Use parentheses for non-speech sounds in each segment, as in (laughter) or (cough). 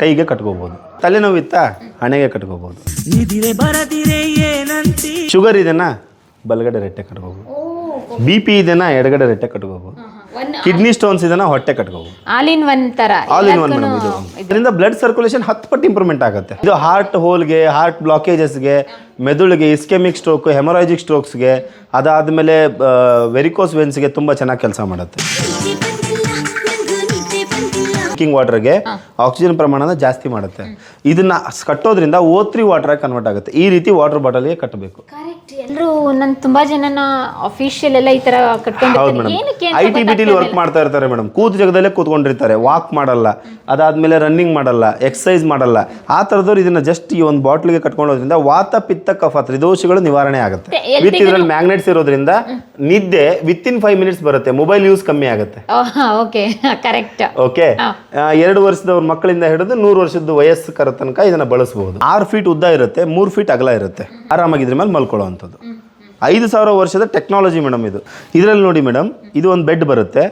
ಕೈಗೆ ಕಟ್ಕೋಬಹುದು ತಲೆನೋವು ಇತ್ತಾ ಹಣೆಗೆ ಕಟ್ಕೋಬಹುದು ನಿದಿರೆ ಬರದಿರೆ ಏನಂತಿ ಶುಗರ್ ಇದೆನಾ? ಬಲಗಡೆ ರೆಟ್ಟೆ ಕಟ್ಕೋಬಹುದು ಬಿ ಪಿ ಇದೆನಾ? ಎಡಗಡೆ ರೆಟ್ಟೆ ಕಟ್ಕೋಬಹುದು ಕಿಡ್ನಿ ಸ್ಟೋನ್ಸ್ ಇದನ್ನ ಹೊಟ್ಟೆ ಕಟ್ಕೋಬಹುದು ಆಲ್ ಇನ್ ಒನ್ ತರ. ಆಲ್ ಇನ್ ಒನ್ ಮೇಡಮ್ ಇದರಿಂದ ಬ್ಲಡ್ ಸರ್ಕ್ಯುಲೇಷನ್ ಹತ್ತು ಪಟ್ಟು ಇಂಪ್ರೂವ್ಮೆಂಟ್ ಆಗುತ್ತೆ. ಇದು ಹಾರ್ಟ್ ಹೋಲ್ಗೆ ಹಾರ್ಟ್ ಬ್ಲಾಕೇಜಸ್ಗೆ ಮೆದುಳಿಗೆ ಇಸ್ಕೆಮಿಕ್ ಸ್ಟ್ರೋಕ್ ಹೆಮರಾಜಿಕ್ ಸ್ಟ್ರೋಕ್ಸ್ಗೆ ಅದಾದಮೇಲೆ ವೆರಿಕೋಸ್ ವೆನ್ಸ್ಗೆ ತುಂಬ ಚೆನ್ನಾಗಿ ಕೆಲಸ ಮಾಡುತ್ತೆ. ಡ್ರಿಂಕಿಂಗ್ ವಾಟರ್ಗೆ ಆಕ್ಸಿಜನ್ ಪ್ರಮಾಣನ ಜಾಸ್ತಿ ಮಾಡುತ್ತೆ. ಇದನ್ನ ಕಟ್ಟೋದ್ರಿಂದ ಓ ತ್ರೀ ವಾಟರ್ ಕನ್ವರ್ಟ್ ಆಗುತ್ತೆ. ಈ ರೀತಿ ವಾಟರ್ ಬಾಟಲ್ಗೆ ಕಟ್ಟಬೇಕು. ಕರೆಕ್ಟ್ ಎಲ್ಲರೂ ನನ್ ತುಂಬಾ ಜನನ ಅಫಿಷಿಯಲ್ ಎಲ್ಲ ಈ ತರ ಹೌದು ಮೇಡಮ್ ಏನಕ್ಕೆ ಐ ಟಿ ಬಿ ಟಿಲಿ ವರ್ಕ್ ಮಾಡ್ತಾ ಇರ್ತಾರೆ ಮೇಡಮ್ ಕೂತ್ ಜಾಗದಲ್ಲೇ ಕೂತ್ಕೊಂಡಿರ್ತಾರೆ. ವಾಕ್ ಮಾಡಲ್ಲ. ಅದಾದ್ಮೇಲೆ ರನ್ನಿಂಗ್ ಮಾಡಲ್ಲ. ಎಕ್ಸಸೈಸ್ ಮಾಡಲ್ಲ. ಆ ತರದವ್ರು ಇದನ್ನ ಜಸ್ಟ್ ಈ ಒಂದು ಬಾಟ್ಲಿಗೆ ಕಟ್ಕೊಂಡೋದ್ರಿಂದ ವಾತ ಪಿತ್ತ ಕಫ ತ್ರಿದೋಷಗಳು ನಿವಾರಣೆ ಆಗುತ್ತೆ. ವಿತ್ ಇದ್ರಲ್ಲಿ ಮ್ಯಾಗ್ನೆಟ್ಸ್ ಇರೋದ್ರಿಂದ ನಿದ್ದೆ ವಿತ್ ಇನ್ ಫೈವ್ ಮಿನಿಟ್ಸ್ ಬರುತ್ತೆ. ಮೊಬೈಲ್ ಯೂಸ್ ಕಮ್ಮಿ ಆಗುತ್ತೆ. ಓಕೆ ಕರೆಕ್ಟ್ ಓಕೆ ಎರಡು ವರ್ಷದವ್ರ ಮಕ್ಕಳಿಂದ ಹಿಡಿದು ನೂರು ವರ್ಷದ ವಯಸ್ಕರ ತನಕ ಇದನ್ನು ಬಳಸ್ಬೋದು. ಆರು ಫೀಟ್ ಉದ್ದ ಇರುತ್ತೆ ಮೂರು ಫೀಟ್ ಅಗಲ ಇರುತ್ತೆ. ಆರಾಮಾಗಿ ಇದ್ರ ಮೇಲೆ ಮಲ್ಕೊಳ್ಳೋವಂಥದ್ದು ಐದು ಸಾವಿರ ವರ್ಷದ ಟೆಕ್ನಾಲಜಿ ಮೇಡಮ್ ಇದು. ಇದರಲ್ಲಿ ನೋಡಿ ಮೇಡಮ್ ಇದು ಒಂದು ಬೆಡ್ ಬರುತ್ತೆ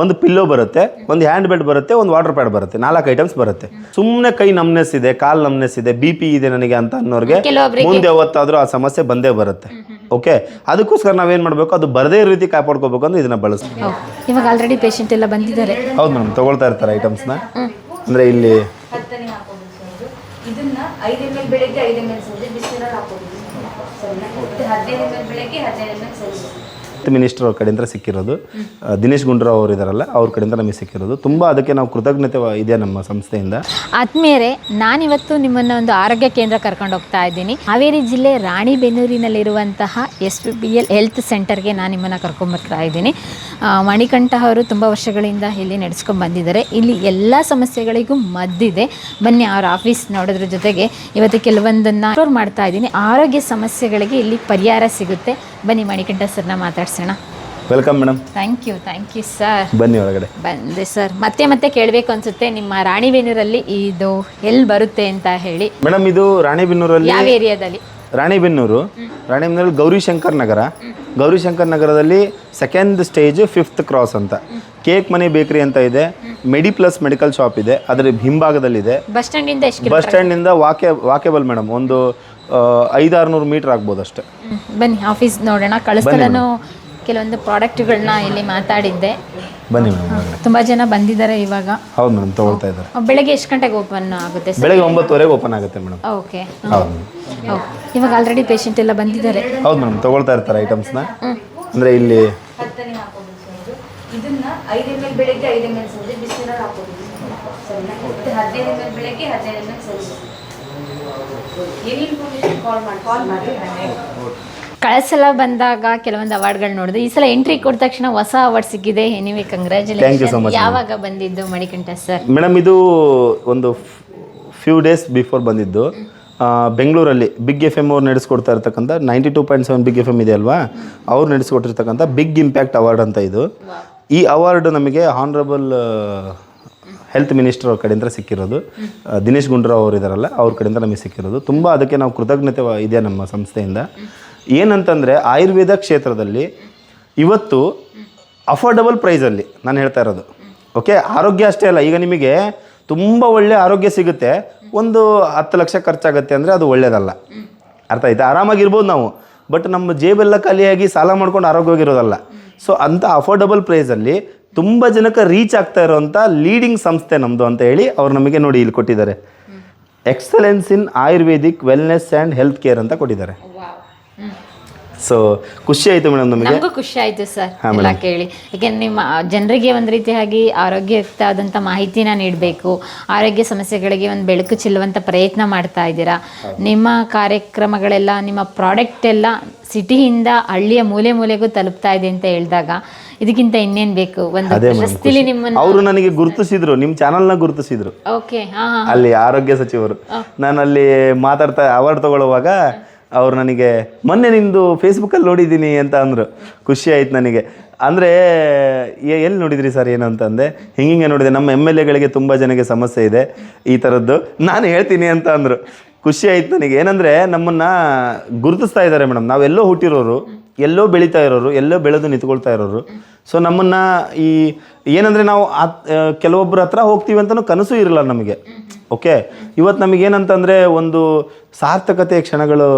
ಒಂದು ಪಿಲ್ಲೋ ಬರುತ್ತೆ ಒಂದು ಹ್ಯಾಂಡ್ ಬೆಡ್ ಬರುತ್ತೆ ಒಂದು ವಾಟರ್ ಪ್ಯಾಡ್ ಬರುತ್ತೆ. ನಾಲ್ಕು ಐಟಮ್ಸ್ ಬರುತ್ತೆ. ಸುಮ್ಮನೆ ಕೈ ನಮ್ನೆಸ್ ಇದೆ ಕಾಲ್ ನಮ್ನೆಸ್ ಇದೆ ಬಿ ಪಿ ಇದೆ ನನಗೆ ಅಂತ ಅನ್ನೋರಿಗೆ ಮುಂದೆ ಯಾವತ್ತಾದರೂ ಆ ಸಮಸ್ಯೆ ಬಂದೇ ಬರುತ್ತೆ. ಓಕೆ ಅದಕ್ಕೋಸ್ಕರ ನಾವೇನು ಮಾಡಬೇಕು? ಅದು ಬರದೇ ರೀತಿ ಕಾಪಾಡ್ಕೋಬೇಕು ಅಂದ್ರೆ ಇದನ್ನ ಬಳಸ್ತೀವಿ ಇವಾಗ ಆಲ್ರೆಡಿ ಪೇಷಂಟ್ ಎಲ್ಲ ಬಂದಿದ್ದಾರೆ. ಹೌದು ಮೇಡಮ್ ತಗೊಳ್ತಾ ಇರ್ತಾರೆ ಐಟಮ್ಸ್ನ ಅಂದ್ರೆ ಇಲ್ಲಿ ಇದನ್ನ ಐದು ಎಂ ಎಲ್ ಬೆಳಗ್ಗೆ ಐದು ಎಂ ಎಲ್ ಸಂಜೆ ಬಿಸಿನೀರಲ್ಲಿ ಹಾಕೋದು ಹದಿನೈದು ಎಂ ಎಲ್ ಬೆಳಗ್ಗೆ ಹದಿನೈದು ಎಂ ಎಲ್ ಸಂಜೆ. ಮಿನಿಸ್ಟರ್ ಅವ್ರ ಕಡೆಯಿಂದ ಸಿಕ್ಕಿರೋದು. ದಿನೇಶ್ ಗುಂಡೂರಾವ್ ಅವರು ಇದಾರಲ್ಲ, ಅವ್ರ ಕಡೆಯಿಂದ ನಮಗೆ ಸಿಕ್ಕಿರೋದು. ತುಂಬ ಅದಕ್ಕೆ ನಾವು ಕೃತಜ್ಞತೆ ಇದೆ ನಮ್ಮ ಸಂಸ್ಥೆಯಿಂದ. ಆತ್ಮೀಯರೇ, ನಾನಿವತ್ತು ನಿಮ್ಮನ್ನು ಒಂದು ಆರೋಗ್ಯ ಕೇಂದ್ರ ಕರ್ಕೊಂಡು ಹೋಗ್ತಾ ಇದ್ದೀನಿ. ಹಾವೇರಿ ಜಿಲ್ಲೆ ರಾಣಿಬೆನ್ನೂರಿನಲ್ಲಿರುವಂತಹ S P B L health ಸೆಂಟರ್ಗೆ ನಾನು ನಿಮ್ಮನ್ನು ಕರ್ಕೊಂಬರ್ತಾ ಇದ್ದೀನಿ. ಮಣಿಕಂಠ ಅವರು ತುಂಬ ವರ್ಷಗಳಿಂದ ಇಲ್ಲಿ ನಡೆಸ್ಕೊಂಡು ಬಂದಿದ್ದಾರೆ. ಇಲ್ಲಿ ಎಲ್ಲ ಸಮಸ್ಯೆಗಳಿಗೂ ಮದ್ದಿದೆ. ಬನ್ನಿ ಅವ್ರ ಆಫೀಸ್ ನೋಡೋದ್ರ ಜೊತೆಗೆ ಇವತ್ತು ಕೆಲವೊಂದನ್ನು ಮಾಡ್ತಾ ಇದ್ದೀನಿ. ಆರೋಗ್ಯ ಸಮಸ್ಯೆಗಳಿಗೆ ಇಲ್ಲಿ ಪರಿಹಾರ ಸಿಗುತ್ತೆ. ಬನ್ನಿ ಮಣಿಕಂಠ ಸರ್ನ ಮಾತಾಡ್ಸೋಣ welcome madam thank you thank you sir ಬನ್ನಿ ಒಳಗಡೆ. ಬಂದೆ ಸರ್ ಮತ್ತೆ ಮತ್ತೆ ಕೇಳಬೇಕು ಅನ್ಸುತ್ತೆ ನಿಮ್ಮ ರಾಣಿಬೆನ್ನೂರಲ್ಲಿ ಇದು ಎಲ್ಲಿ ಬರುತ್ತೆ ಅಂತ ಹೇಳಿ. ಮೇಡಮ್ ಇದು ರಾಣಿಬೆನ್ನೂರಲ್ಲಿ ಯಾವ ಏರಿಯಾದಲ್ಲಿ? ರಾಣಿಬೆನ್ನೂರು. ರಾಣಿಬೆನ್ನೂರಲ್ಲಿ ಗೌರಿಶಂಕರ್ ನಗರ. ಗೌರಿಶಂಕರ್ ನಗರದಲ್ಲಿ ಸೆಕೆಂಡ್ ಸ್ಟೇಜ್ ಫಿಫ್ತ್ ಕ್ರಾಸ್ ಅಂತ. ಕೇಕ್ ಮನಿ ಬೇಕರಿ ಅಂತ ಇದೆ. ಮೆಡಿ ಪ್ಲಸ್ ಮೆಡಿಕಲ್ ಶಾಪ್ ಇದೆ. ಅದರ ಹಿಂಭಾಗದಲ್ಲಿದೆ. ಬಸ್ ಸ್ಟ್ಯಾಂಡಿಂದ ಎಷ್ಟು ಬಸ್ ಸ್ಟ್ಯಾಂಡಿಂದ ವಾಕೆ ವಾಕೆಬಲ್ ಮೇಡಮ್ ಒಂದು ಐದಾರುನೂರು ಮೀಟರ್ ಆಗ್ಬೋದು ಅಷ್ಟೇ ಬನ್ನಿ ಆಫೀಸ್ ನೋಡೋಣ. ಕಳಿಸ್ತಲೂ ಕೆಲವೊಂದು ಪ್ರಾಡಕ್ಟ್ಗಳನ್ನ ಇಲ್ಲಿ ಮಾತಾಡಿದ್ದೆ. ಬನ್ನಿ ಮೇಡಮ್ ತುಂಬ ಜನ ಬಂದಿದ್ದಾರೆ ಇವಾಗ. ಹೌದು ಮೇಡಮ್ ತಗೊಳ್ತಾ ಇದ್ದಾರೆ. ಬೆಳಗ್ಗೆ ಎಷ್ಟು ಗಂಟೆಗೆ ಓಪನ್ ಆಗುತ್ತೆ ಸರ್? ಬೆಳಗ್ಗೆ ಒಂಬತ್ತುವರೆಗೆ ಓಪನ್ ಆಗುತ್ತೆ ಮೇಡಮ್. ಓಕೆ. ಹೌದು ಇವಾಗ ಆಲ್ರೆಡಿ ಪೇಷಂಟ್ ಎಲ್ಲ ಬಂದಿದ್ದಾರೆ. ಹೌದು ಮೇಡಮ್ ತಗೊಳ್ತಾ ಇರ್ತಾರೆ ಐಟಮ್ಸ್ನ ಅಂದರೆ ಇಲ್ಲಿ ಇದನ್ನ ಐದು ಎಂ ಎಲ್ ಬೆಳಗ್ಗೆ ಐದು ಎಂ ಎಲ್ ಸಂಜೆ ಬಿಸಿನೀರಲ್ಲಿ ಹಾಕೋದು ಸರಿನಾ? ಹದಿನೈದು ಎಂ ಎಲ್ ಬೆಳಗ್ಗೆ ಹದಿನೈದು ಎಂ ಎಲ್ ಸಂಜೆ. ಏನು ಇನ್ಫಾರ್ಮೇಷನ್ ಕಾಲ್ ಮಾಡಿ ಕಾಲ್ ಮಾಡಿ? ಕಳೆದ ಸಲ ಬಂದಾಗ ಕೆಲವೊಂದು ಅವಾರ್ಡ್ಗಳು ನೋಡಿದೆ. ಈ ಸಲ ಎಂಟ್ರಿ ಕೊಟ್ಟ ತಕ್ಷಣ ಹೊಸ ಅವಾರ್ಡ್ ಸಿಕ್ಕಿದೆ. Anyway you you congratulation much ಯಾವಾಗ ಬಂದಿದ್ದು ಮಣಿಕಂಠ ಸರ್ ಮೇಡಮ್ ಇದು ಒಂದು ಫ್ಯೂ ಡೇಸ್ ಬಿಫೋರ್ ಬಂದಿದ್ದು. ಆ, ಬೆಂಗಳೂರಲ್ಲಿ ಬಿಗ್ ಎಫ್ ಎಂ ಅವ್ರು ನಡೆಸ್ಕೊಡ್ತಾ ಇರ್ತಕ್ಕಂಥ ninety two point seven big F M ಇದೆ ಅಲ್ವಾ? ಅವ್ರು ನಡೆಸ್ಕೊಟ್ಟಿರ್ತಕ್ಕಂಥ ಬಿಗ್ ಇಂಪ್ಯಾಕ್ಟ್ ಅವಾರ್ಡ್ ಅಂತ ಇದು. ಈ ಅವಾರ್ಡ್ ನಮಗೆ ಹಾನರಬಲ್ ಹೆಲ್ತ್ ಮಿನಿಸ್ಟರ್ ಅವ್ರ ಕಡೆಯಿಂದ ಸಿಕ್ಕಿರೋದು. ಆ, ದಿನೇಶ್ ಗುಂಡ್ರಾವ್ ಅವರು ಇದಾರಲ್ಲ ಅವ್ರ ಕಡೆಯಿಂದ ನಮಗೆ ಸಿಕ್ಕಿರೋದು. ತುಂಬ ಅದಕ್ಕೆ ನಾವು ಕೃತಜ್ಞತೆ ಇದೆ ನಮ್ಮ ಸಂಸ್ಥೆಯಿಂದ. ಏನಂತಂದರೆ ಆಯುರ್ವೇದ ಕ್ಷೇತ್ರದಲ್ಲಿ ಇವತ್ತು ಅಫೋರ್ಡಬಲ್ ಪ್ರೈಸಲ್ಲಿ ನಾನು ಹೇಳ್ತಾ ಇರೋದು. ಓಕೆ ಆರೋಗ್ಯ ಅಷ್ಟೇ ಅಲ್ಲ, ಈಗ ನಿಮಗೆ ತುಂಬ ಒಳ್ಳೆ ಆರೋಗ್ಯ ಸಿಗುತ್ತೆ. ಒಂದು ಹತ್ತು ಲಕ್ಷ ಖರ್ಚಾಗುತ್ತೆ ಅಂದರೆ ಅದು ಒಳ್ಳೆಯದಲ್ಲ ಅರ್ಥ ಆಯ್ತಾ? ಆರಾಮಾಗಿರ್ಬೋದು ನಾವು. ಬಟ್ ನಮ್ಮ ಜೇಬೆಲ್ಲ ಖಾಲಿಯಾಗಿ ಸಾಲ ಮಾಡ್ಕೊಂಡು ಆರೋಗ್ಯವಾಗಿರೋದಲ್ಲ. ಸೊ ಅಂಥ ಅಫೋರ್ಡಬಲ್ ಪ್ರೈಸಲ್ಲಿ ತುಂಬ ಜನಕ್ಕೆ ರೀಚ್ ಆಗ್ತಾ ಇರೋವಂಥ ಲೀಡಿಂಗ್ ಸಂಸ್ಥೆ ನಮ್ಮದು ಅಂತ ಹೇಳಿ ಅವ್ರು ನಮಗೆ ನೋಡಿ ಇಲ್ಲಿ ಕೊಟ್ಟಿದ್ದಾರೆ. Excellence in ayurvedic wellness and health care ಅಂತ ಕೊಟ್ಟಿದ್ದಾರೆ. ಸೊ ಖುಷಿ ಆಯಿತು ಮೇಡಮ್ ನಮಗೆ. ನಮಗೂ ಖುಷಿ ಆಯ್ತು ಸರ್. ಎಲ್ಲ ಕೇಳಿ. ಯಾಕೆಂದ್ರೆ ನಿಮ್ಮ ಜನರಿಗೆ ಒಂದು ರೀತಿಯಾಗಿ ಆರೋಗ್ಯಯುಕ್ತವಾದಂಥ ಮಾಹಿತಿನ ನೀಡಬೇಕು. ಆರೋಗ್ಯ ಸಮಸ್ಯೆಗಳಿಗೆ ಒಂದು ಬೆಳಕು ಚೆಲ್ಲುವಂತ ಪ್ರಯತ್ನ ಮಾಡ್ತಾ ಇದ್ದೀರಾ. ನಿಮ್ಮ ಕಾರ್ಯಕ್ರಮಗಳೆಲ್ಲ ನಿಮ್ಮ ಪ್ರಾಡಕ್ಟ್ ಎಲ್ಲ ಸಿಟಿಯಿಂದ ಹಳ್ಳಿಯ ಮೂಲೆ ಮೂಲೆಗೂ ತಲುಪ್ತಾ ಇದೆ ಅಂತ ಹೇಳಿದಾಗ ಇದಕ್ಕಿಂತ ಇನ್ನೇನ್ ಬೇಕು? ಒಂದು ಅದೇ ನಿಮ್ಮ ಪ್ರಶಸ್ತಿಲಿ ನಿಮ್ಮನ್ನು ಅವರು ನನಗೆ ಗುರುತಿಸಿದ್ರು ನಿಮ್ಮ ನ ಗುರುತಿಸಿದ್ರು. ಓಕೆ ಹಾಂ ಹಾಂ ಅಲ್ಲಿ ಆರೋಗ್ಯ ಸಚಿವರು. ನಾನು ಅಲ್ಲಿ ಮಾತಾಡ್ತಾ ಅವಾರ್ಡ್ ತಗೊಳ್ಳುವಾಗ ಅವ್ರು ನನಗೆ, ಮೊನ್ನೆ ನಿಂದು ಫೇಸ್ಬುಕ್ಕಲ್ಲಿ ನೋಡಿದ್ದೀನಿ ಅಂತ ಅಂದರು. ಖುಷಿ ಆಯ್ತು ನನಗೆ. ಅಂದರೆ ಎಲ್ಲಿ ನೋಡಿದ್ರಿ ಸರ್ ಏನು ಅಂತಂದೆ ಹಿಂಗೆ ನೋಡಿದೆ. ನಮ್ಮ ಎಂ ಎಲ್ ಎಗಳಿಗೆ ತುಂಬ ಜನಕ್ಕೆ ಸಮಸ್ಯೆ ಇದೆ ಈ ಥರದ್ದು ನಾನು ಹೇಳ್ತೀನಿ ಅಂತ ಅಂದರು. ಖುಷಿ ಆಯ್ತು ನನಗೆ. ಏನಂದರೆ, ನಮ್ಮನ್ನು ಗುರುತಿಸ್ತಾ ಇದ್ದಾರೆ ಮೇಡಮ್. ನಾವೆಲ್ಲೋ ಹುಟ್ಟಿರೋರು. ಎಲ್ಲೋ ಬೆಳೀತಾ ಇರೋರು, ಎಲ್ಲೋ ಬೆಳೆದು ನಿಂತ್ಕೊಳ್ತಾ ಇರೋರು. ಸೊ ನಮ್ಮನ್ನು ಈ ಏನಂದರೆ ನಾವು ಆ ಕೆಲವೊಬ್ಬರ ಹತ್ರ ಹೋಗ್ತೀವಿ ಅಂತಲೂ ಕನಸು ಇರಲ್ಲ ನಮಗೆ. ಓಕೆ ಇವತ್ತು ನಮಗೆ ಏನಂತಂದರೆ ಒಂದು ಸಾರ್ಥಕತೆಯ ಕ್ಷಣಗಳು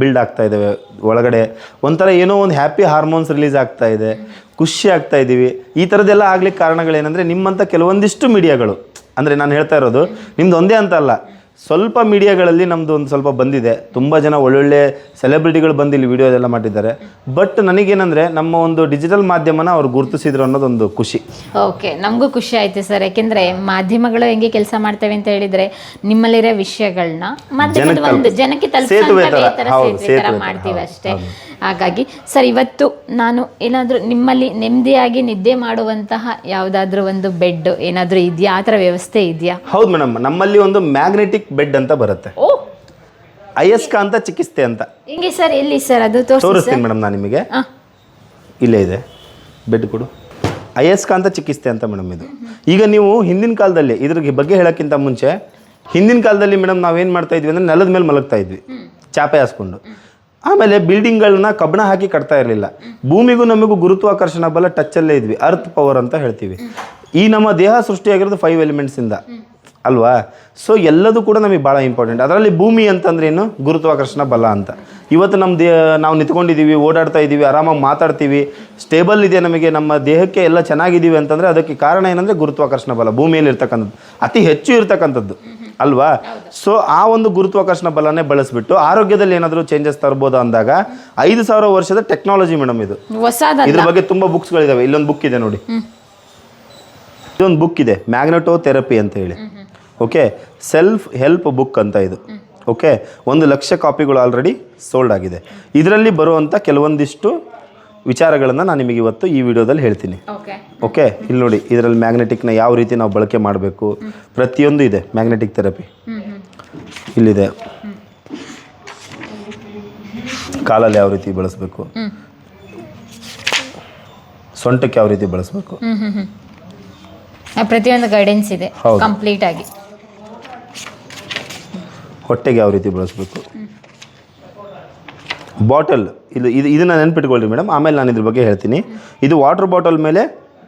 ಬಿಲ್ಡ್ ಆಗ್ತಾ ಇದ್ದಾವೆ ಒಳಗಡೆ. ಒಂಥರ ಏನೋ ಒಂದು ಹ್ಯಾಪಿ ಹಾರ್ಮೋನ್ಸ್ ರಿಲೀಸ್ ಆಗ್ತಾ ಇದೆ, ಖುಷಿ ಆಗ್ತಾ ಇದ್ದೀವಿ ಈ ಥರದ್ದೆಲ್ಲ ಆಗ್ಲಿಕ್ಕೆ ಕಾರಣಗಳೇನೆಂದರೆ ನಿಮ್ಮಂಥ ಕೆಲವೊಂದಿಷ್ಟು ಮೀಡಿಯಾಗಳು ಅಂದರೆ ನಾನು ಹೇಳ್ತಾ ಇರೋದು, ನಿಮ್ದು ಒಂದೇ ಅಂತ ಅಲ್ಲ. ಸ್ವಲ್ಪ ಮೀಡಿಯಾಗಳಲ್ಲಿ ನಮ್ಮದು ಒಂದು ಸ್ವಲ್ಪ ಬಂದಿದೆ. ತುಂಬ ಜನ ಒಳ್ಳೊಳ್ಳೆ ಸೆಲೆಬ್ರಿಟಿಗಳು ಬಂದು ಇಲ್ಲಿ ವಿಡಿಯೋ ಎಲ್ಲ ಮಾಡಿದ್ದಾರೆ. ಬಟ್ ನನಗೇನಂದರೆ ನಮ್ಮ ಒಂದು ಡಿಜಿಟಲ್ ಮಾಧ್ಯಮನ ಅವ್ರು ಗುರುತಿಸಿದ್ರು ಅನ್ನೋದೊಂದು ಖುಷಿ. ಓಕೆ ನಮಗೂ ಖುಷಿ ಆಯ್ತು ಸರ್. ಯಾಕೆಂದರೆ ಮಾಧ್ಯಮಗಳು ಹೆಂಗೆ ಕೆಲಸ ಮಾಡ್ತವೆ ಅಂತ ಹೇಳಿದ್ರೆ ನಿಮ್ಮಲ್ಲಿರೋ ವಿಷಯಗಳನ್ನ ಮಾಧ್ಯಮದ ಜನಕ್ಕೆ ಒಂದು ಜನಕ್ಕೆ ಸೇತುವೆ ತಲುಪಿಸುವಂತ ಥರ, ತರ ಹೌದು, ಸೇತುವೆ ಸೇತುವೆ ಥರ, ಮಾಡ್ತೀವಿ ಅಷ್ಟೇ. ಹಾಗಾಗಿ ಸರ್ ಇವತ್ತು ನಾನು ಏನಾದರೂ ನಿಮ್ಮಲ್ಲಿ ನೆಮ್ಮದಿಯಾಗಿ ನಿದ್ದೆ ಮಾಡುವಂತಹ ಯಾವುದಾದ್ರೂ ಒಂದು ಬೆಡ್ ಏನಾದರೂ ಇದೆಯಾ? ಆ ಥರ ವ್ಯವಸ್ಥೆ ಇದೆಯಾ? ಹೌದು ಮೇಡಮ್ ನಮ್ಮಲ್ಲಿ ಒಂದು ಮ್ಯಾಗ್ನೆಟಿಕ್ ಬೆಡ್ ಅಂತ ಬರುತ್ತೆ. ಓ. ಅಯಸ್ಕಾಂತ ಚಿಕಿತ್ಸೆ ಅಂತ. ಹೆಂಗೆ ಸರ್ ಎಲ್ಲಿ ಸರ್ ಅದು ತೋರಿಸಿ ತೋರಿಸ್ತೀನಿ ಮೇಡಮ್ ನಾನು ನಿಮಗೆ. ಇಲ್ಲೇ ಇದೆ. ಬೆಡ್ ಕೊಡು. ಅಯಸ್ಕಾಂತ ಚಿಕಿತ್ಸೆ ಅಂತ ಮೇಡಮ್ ಇದು. ಈಗ ನೀವು ಹಿಂದಿನ ಕಾಲದಲ್ಲಿ ಇದ್ರ ಬಗ್ಗೆ ಹೇಳೋಕ್ಕಿಂತ ಮುಂಚೆ ಹಿಂದಿನ ಕಾಲದಲ್ಲಿ ಮೇಡಮ್ ನಾವೇನು ಮಾಡ್ತಾ ಇದ್ವಿ ಅಂದರೆ ನೆಲದ ಮೇಲೆ ಮಲಗ್ತಾ ಇದ್ವಿ. ಚಾಪೆ ಹಾಸ್ಕೊಂಡು. ಆಮೇಲೆ ಬಿಲ್ಡಿಂಗ್ಗಳನ್ನ ಕಬ್ಬಣ ಹಾಕಿ ಕಟ್ತಾ ಇರಲಿಲ್ಲ. ಭೂಮಿಗೂ ನಮಗೂ ಗುರುತ್ವಾಕರ್ಷಣ ಬಲ ಟಚ್ಚಲ್ಲೇ ಇದ್ವಿ. ಅರ್ತ್ ಪವರ್ ಅಂತ ಹೇಳ್ತೀವಿ. ಈ ನಮ್ಮ ದೇಹ ಸೃಷ್ಟಿಯಾಗಿರೋದು ಫೈವ್ ಎಲಿಮೆಂಟ್ಸಿಂದ ಅಲ್ವಾ? ಸೊ ಎಲ್ಲದೂ ಕೂಡ ನಮಗೆ ಭಾಳ ಇಂಪಾರ್ಟೆಂಟ್ ಅದರಲ್ಲಿ ಭೂಮಿ ಅಂತಂದ್ರೆ ಏನು? ಗುರುತ್ವಾಕರ್ಷಣ ಬಲ ಅಂತ. ಇವತ್ತು ನಮ್ಮ ದೇ ನಾವು ನಿಂತ್ಕೊಂಡಿದ್ದೀವಿ ಓಡಾಡ್ತಾ ಇದ್ದೀವಿ ಆರಾಮಾಗಿ ಮಾತಾಡ್ತೀವಿ ಸ್ಟೇಬಲ್ ಇದೆ ನಮಗೆ ನಮ್ಮ ದೇಹಕ್ಕೆ ಎಲ್ಲ ಚೆನ್ನಾಗಿದ್ದೀವಿ ಅಂತಂದರೆ ಅದಕ್ಕೆ ಕಾರಣ ಏನಂದರೆ ಗುರುತ್ವಾಕರ್ಷಣ ಬಲ ಭೂಮಿಯಲ್ಲಿ ಇರ್ತಕ್ಕಂಥದ್ದು. ಅತಿ ಹೆಚ್ಚು ಇರ್ತಕ್ಕಂಥದ್ದು. ಅಲ್ವಾ? ಸೊ ಆ ಒಂದು ಗುರುತ್ವಾಕರ್ಷಣ ಬಲನೇ ಬಳಸಿಬಿಟ್ಟು ಆರೋಗ್ಯದಲ್ಲಿ ಏನಾದರೂ ಚೇಂಜಸ್ ತರ್ಬೋದು ಅಂದಾಗ ಐದು ಸಾವಿರ ವರ್ಷದ ಟೆಕ್ನಾಲಜಿ ಮೇಡಮ್ ಇದು. ಇದ್ರ ಬಗ್ಗೆ ತುಂಬ ಬುಕ್ಸ್ಗಳಿದಾವೆ ಇಲ್ಲೊಂದು ಬುಕ್ ಇದೆ ನೋಡಿ. ಇದೊಂದು ಬುಕ್ ಇದೆ ಮ್ಯಾಗ್ನೆಟೋ ಥೆರಪಿ ಅಂತ ಹೇಳಿ. ಓಕೆ? ಸೆಲ್ಫ್ ಹೆಲ್ಪ್ ಬುಕ್ ಅಂತ ಇದು. ಓಕೆ? ಒಂದು ಲಕ್ಷ ಕಾಪಿಗಳು ಆಲ್ರೆಡಿ ಸೋಲ್ಡ್ ಆಗಿದೆ. ಇದರಲ್ಲಿ ಬರುವಂಥ ಕೆಲವೊಂದಿಷ್ಟು ವಿಚಾರಗಳನ್ನು ನಾನು ನಿಮಗೆ ಇವತ್ತು ಈ ವಿಡಿಯೋದಲ್ಲಿ ಹೇಳ್ತೀನಿ. ಓಕೆ. ಇಲ್ಲಿ ನೋಡಿ ಇದರಲ್ಲಿ ಮ್ಯಾಗ್ನೆಟಿಕ್ನ ಯಾವ ರೀತಿ ನಾವು ಬಳಕೆ ಮಾಡಬೇಕು? ಪ್ರತಿಯೊಂದು ಇದೆ ಮ್ಯಾಗ್ನೆಟಿಕ್ ಥೆರಪಿ ಇಲ್ಲಿದೆ. ಕಾಲಲ್ಲಿ ಯಾವ ರೀತಿ ಬಳಸಬೇಕು? ಸೊಂಟಕ್ಕೆ ಯಾವ ರೀತಿ ಬಳಸಬೇಕು? ಪ್ರತಿಯೊಂದು ಗೈಡೆನ್ಸ್ ಇದೆ ಕಂಪ್ಲೀಟ್ ಆಗಿ. ಹೊಟ್ಟೆಗೆ ಯಾವ ರೀತಿ ಬಳಸಬೇಕು? ಬಾಟಲ್, ಇದು ಇದು, ಇದನ್ನು ನೆನ್ಪಿಟ್ಕೊಳ್ಳಿ ಮೇಡಮ್. ಆಮೇಲೆ ನಾನು ಇದ್ರ ಬಗ್ಗೆ ಹೇಳ್ತೀನಿ. ಇದು ವಾಟರ್ ಬಾಟಲ್ ಮೇಲೆ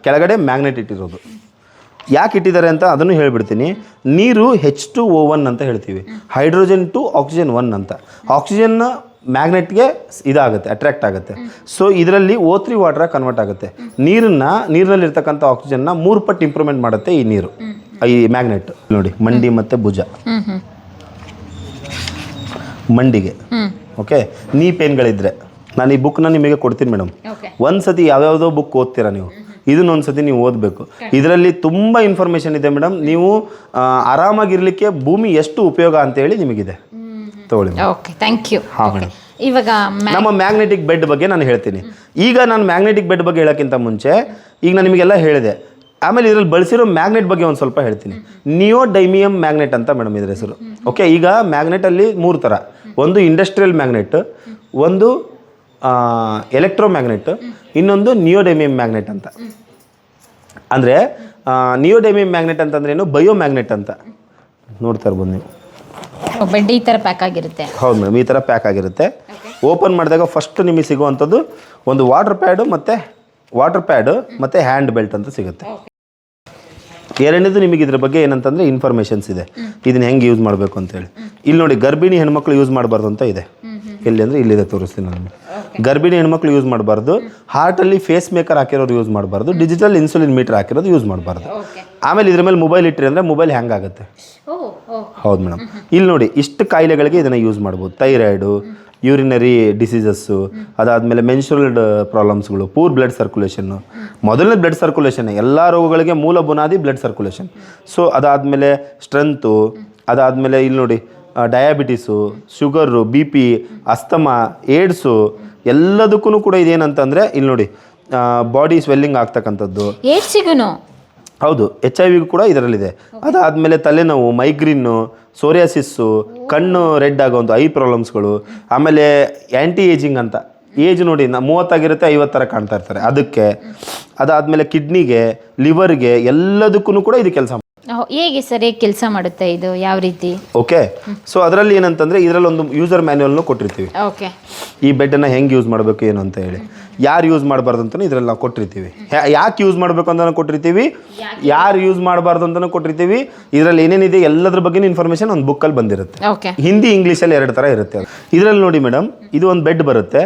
ಕೆಳಗಡೆ ಮ್ಯಾಗ್ನೆಟ್ ಇಟ್ಟಿರೋದು. ಯಾಕೆ ಇಟ್ಟಿದ್ದಾರೆ ಅಂತ ಅದನ್ನು ಹೇಳಿಬಿಡ್ತೀನಿ. ನೀರು ಹೆಚ್ ಟು ಓ ಒನ್ ಅಂತ ಹೇಳ್ತೀವಿ. ಹೈಡ್ರೋಜನ್ ಟು ಆಕ್ಸಿಜನ್ ಒನ್ ಅಂತ. ಆಕ್ಸಿಜನ್ ಮ್ಯಾಗ್ನೆಟ್ಗೆ ಇದಾಗುತ್ತೆ ಅಟ್ರ್ಯಾಕ್ಟ್ ಆಗುತ್ತೆ. ಸೊ ಇದರಲ್ಲಿ ಓ ತ್ರೀ ವಾಟರ್ ಕನ್ವರ್ಟ್ ಆಗುತ್ತೆ. ನೀರನ್ನ, ನೀರಿನಲ್ಲಿರ್ತಕ್ಕಂಥ ಆಕ್ಸಿಜನ್ನ ಮೂರು ಪಟ್ಟು ಇಂಪ್ರೂವ್ಮೆಂಟ್ ಮಾಡುತ್ತೆ ಈ ನೀರು, ಈ ಮ್ಯಾಗ್ನೆಟ್. ನೋಡಿ, ಮಂಡಿ ಮತ್ತು ಭುಜ. ಮಂಡಿಗೆ. ಓಕೆ ನೀ ಪೇನ್ಗಳಿದ್ರೆ. ನಾನು ಈ ಬುಕ್ನ ನಿಮಗೆ ಕೊಡ್ತೀನಿ ಮೇಡಮ್ ಒಂದು ಸತಿ ಯಾವ್ಯಾವುದೋ ಬುಕ್ ಓದ್ತೀರಾ ನೀವು? ಇದನ್ನ ಒಂದು ಸತಿ ನೀವು ಓದಬೇಕು. ಇದರಲ್ಲಿ ತುಂಬ ಇನ್ಫಾರ್ಮೇಷನ್ ಇದೆ ಮೇಡಮ್ ನೀವು ಆರಾಮಾಗಿರ್ಲಿಕ್ಕೆ ಭೂಮಿ ಎಷ್ಟು ಉಪಯೋಗ ಅಂತ ಹೇಳಿ ನಿಮಗಿದೆ ತಗೊಳ್ಳಿ ಓಕೆ ಥ್ಯಾಂಕ್ ಯು ಹಾಂ ಮೇಡಮ್ ಇವಾಗ ನಮ್ಮ ಮ್ಯಾಗ್ನೆಟಿಕ್ ಬೆಡ್ ಬಗ್ಗೆ ನಾನು ಹೇಳ್ತೀನಿ. ಈಗ ನಾನು ಮ್ಯಾಗ್ನೆಟಿಕ್ ಬೆಡ್ ಬಗ್ಗೆ ಹೇಳೋಕ್ಕಿಂತ ಮುಂಚೆ ಈಗ ನಾನು ನಿಮಗೆಲ್ಲ ಹೇಳಿದೆ. ಆಮೇಲೆ ಇದರಲ್ಲಿ ಬಳಸಿರೋ ಮ್ಯಾಗ್ನೆಟ್ ಬಗ್ಗೆ ಒಂದು ಸ್ವಲ್ಪ ಹೇಳ್ತೀನಿ. ನಿಯೋ ಡೈಮಿಯಮ್ ಮ್ಯಾಗ್ನೆಟ್ ಅಂತ ಮೇಡಮ್ ಇದ್ರ ಹೆಸರು. ಓಕೆ ಈಗ ಮ್ಯಾಗ್ನೆಟಲ್ಲಿ ಮೂರು ಥರ ಒಂದು ಇಂಡಸ್ಟ್ರಿಯಲ್ ಮ್ಯಾಗ್ನೆಟ್ ಒಂದು ಎಲೆಕ್ಟ್ರೋ ಮ್ಯಾಗ್ನೆಟ್ ಇನ್ನೊಂದು ನಿಯೋಡೆಮಿಯಂ ಮ್ಯಾಗ್ನೆಟ್ ಅಂತ. ಅಂದರೆ ನಿಯೋಡೆಮಿಯಂ ಮ್ಯಾಗ್ನೆಟ್ ಅಂತಂದ್ರೆ ಏನು? ಬಯೋ ಮ್ಯಾಗ್ನೆಟ್ ಅಂತ. ನೋಡ್ತಾ ಇರ್ಬೋದು ನೀವು. ಬೆಡ್ ಈ ಥರ ಪ್ಯಾಕ್ ಆಗಿರುತ್ತೆ. ಹೌದು ಮೇಡಮ್ ಈ ಥರ ಪ್ಯಾಕ್ ಆಗಿರುತ್ತೆ. ಓಪನ್ ಮಾಡಿದಾಗ ಫಸ್ಟ್ ನಿಮಗೆ ಸಿಗುವಂಥದ್ದು ಒಂದು ವಾಟರ್ ಪ್ಯಾಡು ಮತ್ತು ವಾಟರ್ ಪ್ಯಾಡು ಮತ್ತು ಹ್ಯಾಂಡ್ ಬೆಲ್ಟ್ ಅಂತ ಸಿಗುತ್ತೆ. ಎರಡನೇದು ನಿಮಗೆ ಇದ್ರ ಬಗ್ಗೆ ಏನಂತಂದರೆ ಇನ್ಫಾರ್ಮೇಷನ್ಸ್ ಇದೆ. ಇದನ್ನ ಹೆಂಗೆ ಯೂಸ್ ಮಾಡಬೇಕು ಅಂತೇಳಿ. ಇಲ್ಲಿ ನೋಡಿ ಗರ್ಭಿಣಿ ಹೆಣ್ಮಕ್ಳು ಯೂಸ್ ಮಾಡಬಾರ್ದು ಅಂತ ಇದೆ. ಎಲ್ಲಿ ಅಂದರೆ ಇಲ್ಲಿದೆ ತೋರಿಸ್ತೀನಿ ನಾನು. ಗರ್ಭಿಣಿ ಹೆಣ್ಮಕ್ಳು ಯೂಸ್ ಮಾಡಬಾರ್ದು. ಹಾರ್ಟಲ್ಲಿ ಫೇಸ್ ಮೇಕರ್ ಹಾಕಿರೋರು ಯೂಸ್ ಮಾಡಬಾರ್ದು. ಡಿಜಿಟಲ್ ಇನ್ಸುಲಿನ್ ಮೀಟರ್ ಹಾಕಿರೋದು ಯೂಸ್ ಮಾಡಬಾರ್ದು. ಆಮೇಲೆ ಇದ್ರ ಮೇಲೆ ಮೊಬೈಲ್ ಇಟ್ಟರೆ ಅಂದರೆ ಮೊಬೈಲ್ ಹ್ಯಾಂಗ್ ಆಗುತ್ತೆ. ಹೌದು ಮೇಡಮ್ ಇಲ್ಲಿ ನೋಡಿ ಇಷ್ಟು ಕಾಯಿಲೆಗಳಿಗೆ ಇದನ್ನು ಯೂಸ್ ಮಾಡ್ಬೋದು. ಥೈರಾಯ್ಡು ಯೂರಿನರಿ ಡಿಸೀಸಸ್ಸು ಅದಾದಮೇಲೆ ಮೆನ್ಸುರಲ್ಡ್ ಪ್ರಾಬ್ಲಮ್ಸ್ಗಳು ಪೂರ್ ಬ್ಲಡ್ ಸರ್ಕ್ಯುಲೇಷನ್ನು ಮೊದಲನೇ ಬ್ಲಡ್ ಸರ್ಕ್ಯುಲೇಷನ್ ಎಲ್ಲ ರೋಗಗಳಿಗೆ ಮೂಲ ಬುನಾದಿ ಬ್ಲಡ್ ಸರ್ಕ್ಯುಲೇಷನ್ ಸೊ ಅದಾದಮೇಲೆ ಸ್ಟ್ರೆಂತು ಅದಾದಮೇಲೆ ಇಲ್ಲಿ ನೋಡಿ diabetes sugar B P asthma AIDS ಎಲ್ಲದಕ್ಕೂ ಕೂಡ ಇದೇನಂತಂದರೆ, ಇಲ್ಲಿ ನೋಡಿ ಬಾಡಿ ಸ್ವೆಲ್ಲಿಂಗ್ ಆಗ್ತಕ್ಕಂಥದ್ದು. ಏಡ್ಸಿಗೂ ಹೌದು ಎಚ್ ಐ ವಿಗೂ ಕೂಡ ಇದರಲ್ಲಿದೆ. ಅದಾದಮೇಲೆ ತಲೆನೋವು ಮೈಗ್ರೀನು ಸೋರಿಯಾಸಿಸ್ಸು ಕಣ್ಣು ರೆಡ್ ಆಗೋವಂಥ ಐ ಪ್ರಾಬ್ಲಮ್ಸ್ಗಳು ಆಮೇಲೆ ಆ್ಯಂಟಿ ಏಜಿಂಗ್ ಅಂತ. ಏಜ್ ನೋಡಿ ನಾ ಮೂವತ್ತಾಗಿರುತ್ತೆ ಐವತ್ತರ ಕಾಣ್ತಾ ಇರ್ತಾರೆ. ಅದಕ್ಕೆ ಅದಾದಮೇಲೆ ಕಿಡ್ನಿಗೆ ಲಿವರ್ಗೆ ಎಲ್ಲದಕ್ಕೂ ಕೂಡ ಇದು ಕೆಲಸ ಹೇಗೆ ಸರ್ ಹೇಗೆ ಕೆಲಸ ಮಾಡುತ್ತೆ ಇದು ಯಾವ ರೀತಿ? ಓಕೆ ಸೊ ಅದರಲ್ಲಿ ಏನಂತಂದರೆ ಇದರಲ್ಲಿ ಒಂದು ಯೂಸರ್ ಮ್ಯಾನ್ಯಲ್ನು ಕೊಟ್ಟಿರ್ತೀವಿ. ಓಕೆ ಈ ಬೆಡ್ಡನ್ನು ಹೆಂಗೆ ಯೂಸ್ ಮಾಡಬೇಕು ಏನು ಅಂತ ಹೇಳಿ. ಯಾರು ಯೂಸ್ ಮಾಡಬಾರ್ದು ಅಂತಲೂ ಇದರಲ್ಲಿ ನಾವು ಕೊಟ್ಟಿರ್ತೀವಿ. ಯಾಕೆ ಯೂಸ್ ಮಾಡಬೇಕು ಅಂತ ಕೊಟ್ಟಿರ್ತೀವಿ. ಯಾರು ಯೂಸ್ ಮಾಡಬಾರ್ದು ಅಂತಲೂ ಕೊಟ್ಟಿರ್ತೀವಿ. ಇದರಲ್ಲಿ ಏನೇನಿದೆ ಎಲ್ಲದ್ರ ಬಗ್ಗೆ ಇನ್ಫಾರ್ಮೇಷನ್ ಒಂದು ಬುಕ್ಕಲ್ಲಿ ಬಂದಿರುತ್ತೆ. ಹಿಂದಿ ಇಂಗ್ಲೀಷಲ್ಲಿ ಎರಡು ಥರ ಇರುತ್ತೆ. ಇದರಲ್ಲಿ ನೋಡಿ ಮೇಡಮ್ ಇದು ಒಂದು ಬೆಡ್ ಬರುತ್ತೆ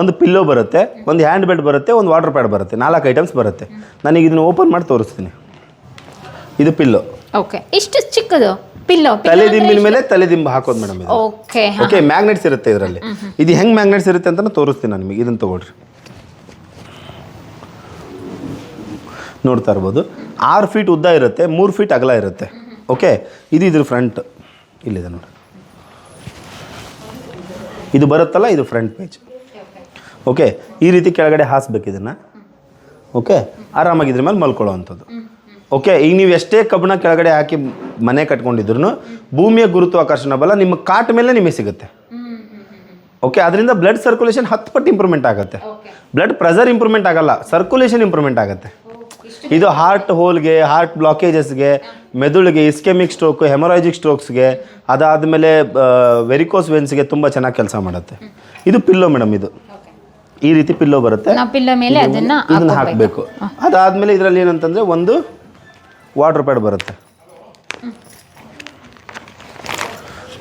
ಒಂದು ಪಿಲ್ಲೋ ಬರುತ್ತೆ ಒಂದು ಹ್ಯಾಂಡ್ ಬೆಡ್ ಬರುತ್ತೆ ಒಂದು ವಾಟರ್ ಪ್ಯಾಡ್ ಬರುತ್ತೆ. ನಾಲ್ಕು ಐಟಮ್ಸ್ ಬರುತ್ತೆ. ನನಗೆ ಇದನ್ನು ಓಪನ್ ಮಾಡಿ ತೋರಿಸ್ತೀನಿ. ಇದು ಪಿಲ್ಲೋ ಓಕೆ ಇಷ್ಟು ಚಿಕ್ಕದು? ಪಿಲ್ಲೋ ತಲೆ ದಿಂಬಿನ ಮೇಲೆ ತಲೆ ದಿಂಬು ಹಾಕೋದು ಮೇಡಮ್ ಇದು. ಓಕೆ ಓಕೆ ಮ್ಯಾಗ್ನೆಟ್ಸ್ ಇರುತ್ತೆ ಇದರಲ್ಲಿ. ಇದು ಹೆಂಗೆ ಮ್ಯಾಗ್ನೆಟ್ಸ್ ಇರುತ್ತೆ ಅಂತ ತೋರಿಸ್ತೀನಿ ನಾನು ನಿಮಗೆ. ಇದನ್ನು ತಗೊಳ್ರಿ. ನೋಡ್ತಾ ಇರ್ಬೋದು. ಆರು ಫೀಟ್ ಉದ್ದ ಇರುತ್ತೆ ಮೂರು ಫೀಟ್ ಅಗಲ ಇರುತ್ತೆ. ಓಕೆ ಇದು ಇದ್ರ ಫ್ರಂಟ್ ಇಲ್ಲಿದೆ ನೋಡಿ. ಇದು ಬರುತ್ತಲ್ಲ ಇದು ಫ್ರಂಟ್ ಪೇಜ್ ಓಕೆ ಈ ರೀತಿ ಕೆಳಗಡೆ ಹಾಸ್ಬೇಕು ಇದನ್ನು. ಓಕೆ ಆರಾಮಾಗಿ ಇದ್ರ ಮೇಲೆ ಮಲ್ಕೊಳ್ಳೋ ಅಂಥದ್ದು ಓಕೆ ಈಗ ನೀವು ಎಷ್ಟೇ ಕಬ್ಬಣ ಕೆಳಗಡೆ ಹಾಕಿ ಮನೆ ಕಟ್ಕೊಂಡಿದ್ರು ಭೂಮಿಯ ಗುರುತ್ವಾಕರ್ಷಣ ಬಲ ನಿಮ್ಮ ಕಾಟ್ ಮೇಲೆ ನಿಮಗೆ ಸಿಗುತ್ತೆ. ಓಕೆ ಅದರಿಂದ ಬ್ಲಡ್ ಸರ್ಕ್ಯುಲೇಷನ್ ಹತ್ತು ಪಟ್ಟು ಇಂಪ್ರೂವ್ಮೆಂಟ್ ಆಗುತ್ತೆ ಬ್ಲಡ್ ಪ್ರೆಷರ್ ಇಂಪ್ರೂವ್ಮೆಂಟ್ ಆಗಲ್ಲ ಸರ್ಕ್ಯುಲೇಷನ್ ಇಂಪ್ರೂವ್ಮೆಂಟ್ ಆಗುತ್ತೆ. ಇದು ಹಾರ್ಟ್ ಹೋಲ್ಗೆ ಹಾರ್ಟ್ ಬ್ಲಾಕೇಜಸ್ಗೆ ಮೆದುಳಿಗೆ ಇಸ್ಕೆಮಿಕ್ ಸ್ಟ್ರೋಕ್ ಹೆಮರಾಜಿಕ್ ಸ್ಟ್ರೋಕ್ಸ್ಗೆ ಅದಾದಮೇಲೆ ವೆರಿಕೋಸ್ ವೆನ್ಸ್ಗೆ ತುಂಬ ಚೆನ್ನಾಗಿ ಕೆಲಸ ಮಾಡುತ್ತೆ. ಇದು ಪಿಲ್ಲೋ ಮೇಡಮ್ ಇದು. ಈ ರೀತಿ ಪಿಲ್ಲೋ ಬರುತ್ತೆ. ಅದನ್ನ ಇದನ್ನ ಹಾಕಬೇಕು. ಅದಾದಮೇಲೆ ಇದರಲ್ಲಿ ಏನಂತಂದರೆ ಒಂದು ವಾಟರ್ ಪ್ಯಾಡ್ ಬರುತ್ತೆ.